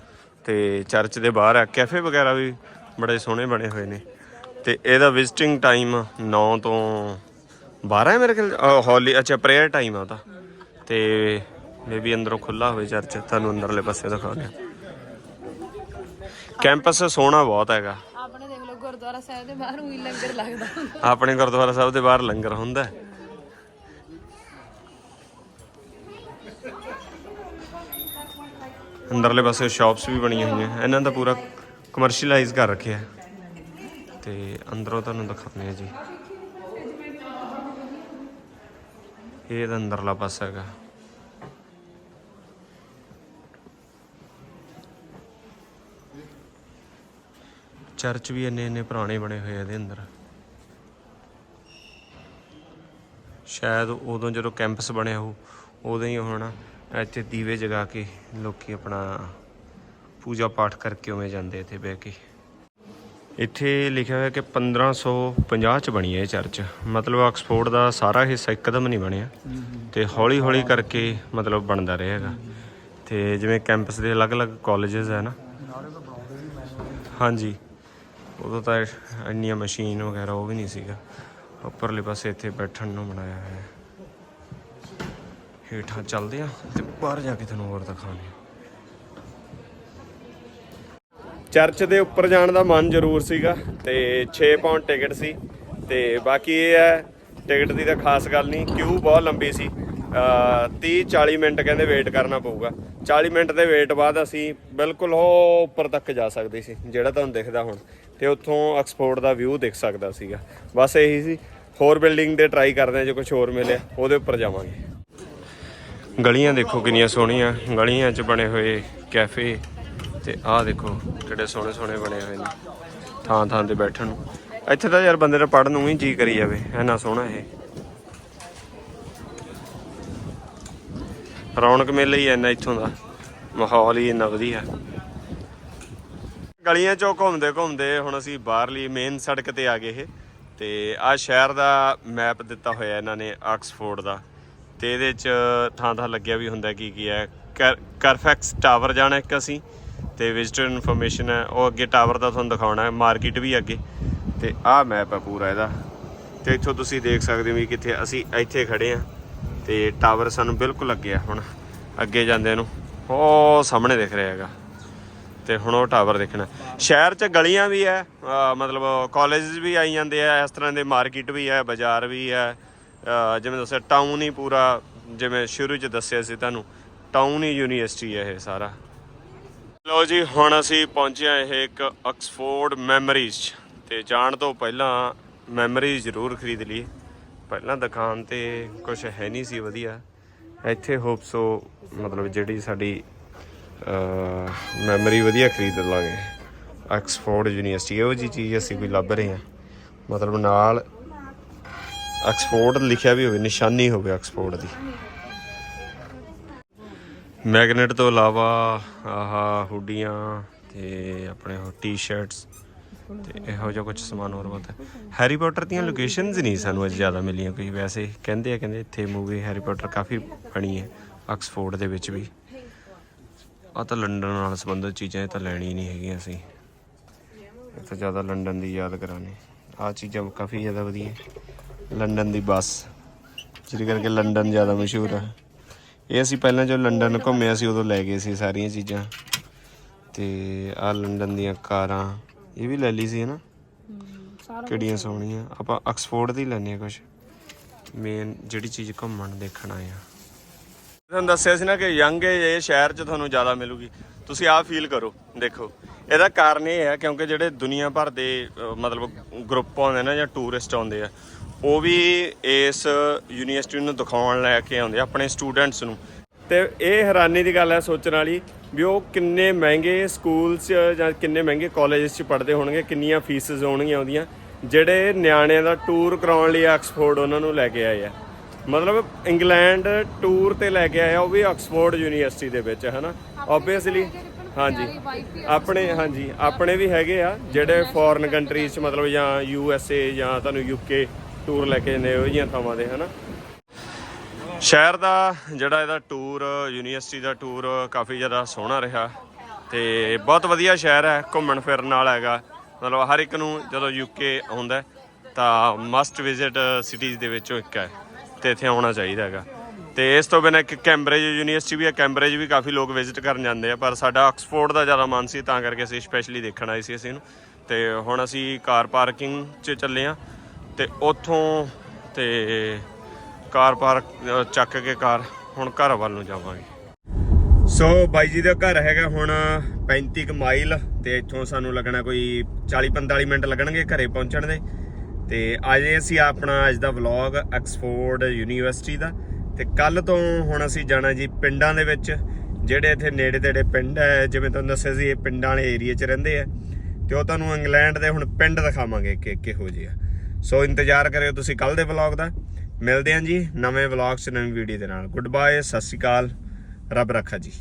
ਤੇ ਚਰਚ ਦੇ ਬਾਹਰ ਆ ਕੈਫੇ ਵਗੈਰਾ ਵੀ ਬੜੇ ਸੋਹਣੇ ਬਣੇ ਹੋਏ ਨੇ ਤੇ ਇਹਦਾ ਵਿਜ਼ਿਟਿੰਗ ਟਾਈਮ 9 ਤੋਂ 12 ਹੈ ਮੇਰੇ ਖਿਆਲ ਹੌਲੀ, ਅੱਛਾ ਪ੍ਰੇਅਰ ਟਾਈਮ ਆ ਉਹਦਾ। ਤੇ ਮੇਬੀ ਅੰਦਰੋਂ ਖੁੱਲਾ ਹੋਵੇ ਚਰਚ ਤੁਹਾਨੂੰ ਅੰਦਰਲੇ ਪਾਸੇ ਦਿਖਾਉਂਦੇ ਕੈਂਪਸ ਸੋਹਣਾ ਬਹੁਤ ਹੈਗਾ। ਆਪਣੇ ਦੇਖ ਲਓ ਗੁਰਦੁਆਰਾ ਸਾਹਿਬ ਦੇ ਬਾਹਰ ਉਹੀ ਲੰਗਰ ਲੱਗਦਾ ਆਪਣੇ ਗੁਰਦੁਆਰਾ ਸਾਹਿਬ ਦੇ ਬਾਹਰ ਲੰਗਰ ਹੁੰਦਾ। ਹੈ। ਅੰਦਰਲੇ ਪਾਸੇ ਸ਼ਾਪਸ ਵੀ ਬਣੀਆਂ ਹੋਈਆਂ। ਇਹਨਾਂ ਦਾ ਪੂਰਾ ਕਮਰਸ਼ੀਅਲਾਈਜ਼ ਕਰ ਰੱਖਿਆ। ਹੈ। ਤੇ ਅੰਦਰੋਂ ਤੁਹਾਨੂੰ ਦਿਖਾਉਂਦੇ ਆ ਜੀ। ਇਹ ਇਹਦਾ ਅੰਦਰਲਾ ਪਾਸਾ ਹੈਗਾ। ਚਰਚ ਵੀ ਇੰਨੇ ਇੰਨੇ ਪੁਰਾਣੇ ਬਣੇ ਹੋਏ ਆ ਇਹਦੇ ਅੰਦਰ। ਸ਼ਾਇਦ ਉਦੋਂ ਜਦੋਂ ਕੈਂਪਸ ਬਣਿਆ ਹੋ ਉਦੋਂ ਹੀ ਹੋਣਾ ਇੱਥੇ ਦੀਵੇ ਜਗਾ ਕੇ ਲੋਕੀ ਆਪਣਾ ਪੂਜਾ ਪਾਠ ਕਰਕੇ ਉਵੇਂ ਜਾਂਦੇ ਇੱਥੇ ਬਹਿ ਕੇ। ਇੱਥੇ ਲਿਖਿਆ ਹੋਇਆ ਕਿ 1550 ਚ ਬਣੀ ਹੈ ਇਹ ਚਰਚ। ਮਤਲਬ ਆਕਸਫੋਰਡ ਦਾ ਸਾਰਾ ਹਿੱਸਾ ਇੱਕਦਮ ਨਹੀਂ ਬਣਿਆ। ਤੇ ਹੌਲੀ ਹੌਲੀ ਕਰਕੇ ਮਤਲਬ ਬਣਦਾ ਰਿਹਾ ਹੈਗਾ। ਤੇ ਜਿਵੇਂ ਕੈਂਪਸ ਦੇ ਅਲੱਗ-ਅਲੱਗ ਕਾਲਜਸ ਹੈ ਨਾ। ਹਾਂਜੀ। ਉਦੋਂ ਤਾਂ ਇੰਨੀਆਂ ਮਸ਼ੀਨ ਵਗੈਰਾ ਉਹ ਵੀ ਨਹੀਂ ਸੀਗਾ। ਉੱਪਰਲੇ ਪਾਸੇ ਇੱਥੇ ਬੈਠਣ ਨੂੰ ਬਣਾਇਆ ਹੋਇਆ। ਹੈ ਹੇਠਾਂ ਚੱਲਦੇ ਆ ਤੇ ਬਾਹਰ ਜਾ ਕੇ ਤੁਹਾਨੂੰ ਹੋਰ ਦਿਖਾਉਂਦੇ ਆ। ਚਰਚ ਦੇ ਉੱਪਰ ਜਾਣ ਦਾ ਮਨ ਜ਼ਰੂਰ ਸੀਗਾ ਤੇ 6 ਪਾਉਂਡ ਟਿਕਟ ਸੀ ਤੇ ਬਾਕੀ ਇਹ ਹੈ ਟਿਕਟ ਦੀ ਤਾਂ ਖਾਸ ਗੱਲ ਨਹੀਂ ਕਿਊ ਬਹੁਤ ਲੰਬੀ ਸੀ। 30 40 ਮਿੰਟ ਕਹਿੰਦੇ ਵੇਟ ਕਰਨਾ ਪਊਗਾ। 40 ਮਿੰਟ ਦੇ ਵੇਟ ਬਾਅਦ ਅਸੀਂ ਬਿਲਕੁਲ ਉਹ ਉੱਪਰ ਤੱਕ ਜਾ ਸਕਦੇ ਸੀ, ਜਿਹੜਾ ਤੁਹਾਨੂੰ ਦਿਖਦਾ ਹੁਣ। ਤੇ ਉੱਥੋਂ ਆਕਸਫੋਰਡ ਦਾ ਵਿਊ ਦਿਖ ਸਕਦਾ ਸੀਗਾ। ਬਸ ਇਹੀ ਸੀ, ਹੋਰ ਬਿਲਡਿੰਗ ਦੇ ਟਰਾਈ ਕਰਦੇ ਆ ਜੇ ਕੁਝ ਹੋਰ ਮਿਲਿਆ, ਉਹਦੇ ਉੱਪਰ ਜਾਵਾਂਗੇ। ਗਲੀਆਂ ਦੇਖੋ ਕਿੰਨੀਆਂ ਸੋਹਣੀਆਂ, ਗਲੀਆਂ 'ਚ ਬਣੇ ਹੋਏ ਕੈਫੇ ਤੇ ਆਹ ਦੇਖੋ ਕਿਹੜੇ ਸੋਹਣੇ ਸੋਹਣੇ ਬਣੇ ਹੋਏ ਨੇ। ਥਾਂ ਥਾਂ ਤੇ ਬੈਠਣ ਨੂੰ। ਇੱਥੇ ਤਾਂ ਯਾਰ ਬੰਦੇ ਦਾ ਪੜਨ ਨੂੰ ਹੀ ਜੀ ਕਰੀ ਜਾਵੇ। ਇੰਨਾ ਸੋਹਣਾ ਇਹ। ਰੌਣਕ ਮੇਲਾ ਹੀ ਇੰਨਾ ਇੱਥੋਂ ਦਾ। ਮਾਹੌਲ ਹੀ ਇੰਨਾ ਵਧੀਆ। ਗਲੀਆਂ ਚੋਂ ਘੁੰਮਦੇ ਘੁੰਮਦੇ ਹੁਣ ਅਸੀਂ ਬਾਹਰਲੀ ਮੇਨ ਸੜਕ ਤੇ ਆ ਗਏ ਇਹ। ਤੇ ਆ ਸ਼ਹਿਰ ਦਾ ਮੈਪ ਦਿੱਤਾ ਹੋਇਆ ਇਹਨਾਂ ਨੇ ਆਕਸਫੋਰਡ ਦਾ। ਤੇ ਇਹਦੇ ਚ ਥਾਂ ਥਾਂ ਲੱਗਿਆ ਵੀ ਹੁੰਦਾ ਕੀ ਕੀ ਹੈ। ਕਰਫੈਕਸ ਟਾਵਰ ਜਾਣਾ ਇੱਕ ਅਸੀਂ। ਤੇ ਵਿਜ਼ਟਰ ਇਨਫੋਰਮੇਸ਼ਨ ਹੈ, ਉਹ ਅੱਗੇ ਟਾਵਰ ਦਾ ਤੁਹਾਨੂੰ ਦਿਖਾਉਣਾ ਹੈ ਮਾਰਕੀਟ ਵੀ ਅੱਗੇ। ਤੇ ਆਹ ਮੈਪ ਹੈ ਪੂਰਾ ਇਹਦਾ। ਤੇ ਇੱਥੋਂ ਤੁਸੀਂ ਦੇਖ ਸਕਦੇ ਹੋ ਵੀ ਕਿੱਥੇ ਅਸੀਂ ਇੱਥੇ ਖੜੇ ਆ ਤੇ ਟਾਵਰ ਸਾਨੂੰ ਬਿਲਕੁਲ ਅੱਗੇ ਆ ਹੁਣ, ਅੱਗੇ ਜਾਂਦੇ ਨੂੰ। ਉਹ ਸਾਹਮਣੇ ਦਿਖ ਰਿਹਾ ਹੈਗਾ। ਤੇ ਹੁਣ ਉਹ ਟਾਵਰ ਦੇਖਣਾ। ਸ਼ਹਿਰ 'ਚ ਗਲੀਆਂ ਵੀ ਹੈ ਮਤਲਬ ਕਾਲਜਸ ਵੀ ਆਈ ਜਾਂਦੇ ਆ, ਇਸ ਤਰ੍ਹਾਂ ਦੇ ਮਾਰਕੀਟ ਵੀ ਹੈ, ਬਾਜ਼ਾਰ ਵੀ ਹੈ। ਜਿਵੇਂ ਦੱਸਿਆ ਟਾਊਨ ਹੀ ਪੂਰਾ, ਜਿਵੇਂ ਸ਼ੁਰੂ 'ਚ ਦੱਸਿਆ ਸੀ ਤੁਹਾਨੂੰ ਟਾਊਨ ਹੀ ਯੂਨੀਵਰਸਿਟੀ ਹੈ ਇਹ ਸਾਰਾ। ਲੋ ਜੀ, ਹੁਣ ਅਸੀਂ ਪਹੁੰਚੇ ਹਾਂ ਇਹ ਇੱਕ ਆਕਸਫੋਰਡ ਮੈਮਰੀਜ਼ 'ਚ ਤੇ ਜਾਣ ਤੋਂ ਪਹਿਲਾਂ ਮੈਮਰੀ ਜ਼ਰੂਰ ਖਰੀਦ ਲਈ ਪਹਿਲਾਂ ਦੁਕਾਨ ਤੇ ਕੁਝ ਹੈ ਨਹੀਂ ਸੀ ਵਧੀਆ। ਇੱਥੇ ਹੋਪ ਸੋ ਮਤਲਬ ਜਿਹੜੀ ਸਾਡੀ ਮੈਮਰੀ ਵਧੀਆ ਖਰੀਦ ਲਾਂਗੇ ਆਕਸਫੋਰਡ ਯੂਨੀਵਰਸਿਟੀ ਇਹੋ ਜੀ ਚੀਜ਼ ਅਸੀਂ ਕੋਈ ਲੱਭ ਰਹੇ ਹਾਂ। ਮਤਲਬ ਨਾਲ ਆਕਸਫੋਰਡ ਲਿਖਿਆ ਵੀ ਹੋਵੇ, ਨਿਸ਼ਾਨੀ ਹੋਵੇ ਆਕਸਫੋਰਡ ਦੀ। ਮੈਗਨੇਟ ਤੋਂ ਇਲਾਵਾ ਆਹਾ ਹੁੱਡੀਆਂ ਤੇ ਆਪਣੇ ਉਹ ਟੀ-ਸ਼ਰਟਸ ਤੇ ਇਹੋ ਜਿਹਾ ਕੁਝ ਸਮਾਨ ਹੋਰ ਬਹੁਤ ਹੈ। ਹੈਰੀ ਪੋਟਰ ਦੀਆਂ ਲੋਕੇਸ਼ਨਸ ਨਹੀਂ ਸਾਨੂੰ ਅੱਜ ਜ਼ਿਆਦਾ ਮਿਲੀਆਂ ਕੋਈ, ਵੈਸੇ ਕਹਿੰਦੇ ਆ, ਕਹਿੰਦੇ ਇੱਥੇ ਮੂਵੀ ਹੈਰੀ ਪੋਟਰ ਕਾਫੀ ਬਣੀ ਹੈ ਆਕਸਫੋਰਡ ਦੇ ਵਿੱਚ ਵੀ। ਆ ਤਾਂ ਲੰਡਨ ਨਾਲ ਸੰਬੰਧਿਤ ਚੀਜ਼ਾਂ ਇਹ ਤਾਂ ਲੈਣੀ ਨਹੀਂ ਹੈਗੀਆਂ ਅਸੀਂ। ਇਹ ਤਾਂ ਜ਼ਿਆਦਾ ਲੰਡਨ ਦੀ ਯਾਦ ਕਰਾਣੇ ਆ ਚੀਜ਼ਾਂ ਕਾਫੀ ਜ਼ਿਆਦਾ ਵਧੀਆ। ਲੰਡਨ ਦੀ ਬੱਸ, ਜਿਹਦੇ ਕਰਕੇ ਲੰਡਨ ਜ਼ਿਆਦਾ ਮਸ਼ਹੂਰ ਹੈ ਇਹ ਅਸੀਂ ਪਹਿਲਾਂ ਜੋ ਲੰਡਨ ਘੁੰਮਿਆ ਸੀ ਉਦੋਂ ਲੈ ਗਏ ਸੀ ਸਾਰੀਆਂ ਚੀਜ਼ਾਂ। ਤੇ ਆ ਲੰਡਨ ਦੀਆਂ ਕਾਰਾਂ ਇਹ ਵੀ ਲੈ ਲਈ ਸੀ ਹਨਾ? ਕਿਹੜੀਆਂ ਸੋਹਣੀਆਂ? ਆਪਾਂ ਆਕਸਫੋਰਡ ਦੀ ਲੈਣੇ ਆ ਕੁਝ ਮੇਨ ਜਿਹੜੀ ਚੀਜ਼ ਘੁੰਮਣ ਦੇਖਣ ਆਏ ਆ ਤੁਹਾਨੂੰ ਦੱਸਿਆ ਸੀ ਨਾ ਕਿ ਯੰਗ ਏਜ ਇਹ ਸ਼ਹਿਰ 'ਚ ਤੁਹਾਨੂੰ ਜ਼ਿਆਦਾ ਮਿਲੂਗੀ। ਤੁਸੀਂ ਆਹ ਫੀਲ ਕਰੋ ਦੇਖੋ। ਇਹਦਾ ਕਾਰਨ ਇਹ ਹੈ ਕਿਉਂਕਿ ਜਿਹੜੇ ਦੁਨੀਆ ਭਰ ਦੇ ਅਹ, ਮਤਲਬ ਗਰੁੱਪ ਆਉਂਦੇ ਨੇ ਜਾਂ ਟੂਰਿਸਟ ਆਉਂਦੇ ਆ ਉਹ ਵੀ ਇਸ ਯੂਨੀਵਰਸਿਟੀ ਨੂੰ ਦਿਖਾਉਣ ਲੈ ਕੇ ਆਉਂਦੇ ਆਪਣੇ ਸਟੂਡੈਂਟਸ ਨੂੰ। ਤੇ ਇਹ ਹੈਰਾਨੀ ਦੀ ਗੱਲ ਹੈ ਸੋਚਣ ਵਾਲੀ ਵੀ ਉਹ ਕਿੰਨੇ ਮਹਿੰਗੇ ਸਕੂਲਸ ਜਾਂ ਕਿੰਨੇ ਮਹਿੰਗੇ ਕਾਲਜਸ 'ਚ ਪੜ੍ਹਦੇ ਹੋਣਗੇ ਕਿੰਨੀਆਂ ਫੀਸਸ ਹੋਣਗੀਆਂ ਉਹਦੀਆਂ ਜਿਹੜੇ ਨਿਆਣਿਆਂ ਦਾ ਟੂਰ ਕਰਾਉਣ ਲਈ ਆਕਸਫੋਰਡ ਉਹਨਾਂ ਨੂੰ ਲੈ ਕੇ ਆਏ ਆ। ਮਤਲਬ ਇੰਗਲੈਂਡ ਟੂਰ ਤੇ ਲੈ ਕੇ ਆਇਆ ਉਹ ਵੀ ਆਕਸਫੋਰਡ ਯੂਨੀਵਰਸਿਟੀ ਦੇ ਵਿੱਚ ਹਨਾ? ਆਬਵੀਅਸਲੀ ਹਾਂਜੀ। ਆਪਣੇ ਹਾਂਜੀ ਆਪਣੇ ਵੀ ਹੈਗੇ ਆ ਜਿਹੜੇ ਫੋਰਨ ਕੰਟਰੀਜ਼ ਚ ਮਤਲਬ ਜਾਂ ਯੂ ਐਸ ਏ ਜਾਂ ਤੁਹਾਨੂੰ ਯੂਕੇ ਟੂਰ ਲੈ ਕੇ ਜਾਂਦੇ ਉਹ ਜਿਹੀਆਂ ਥਾਵਾਂ ਦੇ ਹਨਾ? ਸ਼ਹਿਰ ਦਾ ਜਿਹੜਾ ਇਹਦਾ ਟੂਰ ਯੂਨੀਵਰਸਿਟੀ ਦਾ ਟੂਰ ਕਾਫੀ ਜ਼ਿਆਦਾ ਸੋਹਣਾ ਰਿਹਾ ਤੇ ਬਹੁਤ ਵਧੀਆ ਸ਼ਹਿਰ ਹੈ, ਘੁੰਮਣ ਫਿਰਨ ਵਾਲਾ ਹੈਗਾ। ਮਤਲਬ ਹਰ ਇੱਕ ਨੂੰ ਜਦੋਂ ਯੂਕੇ ਆਉਂਦਾ ਤਾਂ ਮਸਟ ਵਿਜ਼ਿਟ ਸਿਟੀਜ਼ ਦੇ ਵਿੱਚੋਂ ਇੱਕ ਹੈ ਤੇ ਇੱਥੇ ਆਉਣਾ ਚਾਹੀਦਾ ਹੈਗਾ। ਤੇ ਇਸ ਤੋਂ ਬਿਨਾਂ ਇੱਕ ਕੈਂਬਰਿਜ ਯੂਨੀਵਰਸਿਟੀ ਵੀ ਹੈ ਕੈਂਬਰਿਜ ਵੀ ਕਾਫੀ ਲੋਕ ਵਿਜ਼ਿਟ ਕਰਨ ਜਾਂਦੇ ਆ, ਪਰ ਸਾਡਾ ਆਕਸਫੋਰਡ ਦਾ ਜ਼ਿਆਦਾ ਮਨ ਸੀ, ਤਾਂ ਕਰਕੇ ਅਸੀਂ ਸਪੈਸ਼ਲੀ ਦੇਖਣ ਆਏ ਸੀ ਅਸੀਂ ਇਹਨੂੰ। ਤੇ ਹੁਣ ਅਸੀਂ ਕਾਰ ਪਾਰਕਿੰਗ 'ਚ ਚੱਲੇ ਆ ਤੇ ਉੱਥੋਂ ਤੇ ਕਾਰ ਪਾਰਕ ਚੱਕ ਕੇ ਕਾਰ, ਹੁਣ ਘਰ ਵੱਲ ਨੂੰ ਜਾਵਾਂਗੇ। ਸੋ ਬਾਈ ਜੀ ਦਾ ਘਰ ਹੈਗਾ ਹੁਣ 35 ਕੁ ਮਾਈਲ ਤੇ ਇੱਥੋਂ ਸਾਨੂੰ ਲੱਗਣਾ ਕੋਈ 40 45 ਮਿੰਟ ਲੱਗਣਗੇ ਘਰੇ ਪਹੁੰਚਣ ਦੇ। ਤੇ ਅੱਜ ਅਸੀਂ ਆਪਣਾ ਅੱਜ ਦਾ ਵਲੌਗ ਆਕਸਫੋਰਡ ਯੂਨੀਵਰਸਿਟੀ ਦਾ। ਤੇ ਕੱਲ ਤੋਂ ਹੁਣ ਅਸੀਂ ਜਾਣਾ ਜੀ ਪਿੰਡਾਂ ਦੇ ਵਿੱਚ, ਜਿਹੜੇ ਇੱਥੇ ਨੇੜੇ ਤੇੜੇ ਪਿੰਡ ਹੈ, ਜਿਵੇਂ ਤੁਹਾਨੂੰ ਦੱਸਿਆ ਸੀ, ਇਹ ਪਿੰਡਾਂ ਵਾਲੇ ਏਰੀਆ 'ਚ ਰਹਿੰਦੇ ਆ। ਤੇ ਉਹ ਤੁਹਾਨੂੰ ਇੰਗਲੈਂਡ ਦੇ ਹੁਣ ਪਿੰਡ ਦਿਖਾਵਾਂਗੇ ਕਿ ਕਿਹੋ ਜਿਹੇ ਆ। ਸੋ ਇੰਤਜ਼ਾਰ ਕਰਿਓ ਤੁਸੀਂ ਕੱਲ ਦੇ ਵਲੌਗ ਦਾ। ਮਿਲਦੇ ਹਾਂ ਜੀ ਨਵੇਂ ਵਲੌਗ 'ਚ ਨਵੀਂ ਵੀਡੀਓ ਦੇ ਨਾਲ। ਗੁੱਡ ਬਾਏ ਸਤਿ ਸ਼੍ਰੀ ਅਕਾਲ। ਰੱਬ ਰੱਖਾ ਜੀ।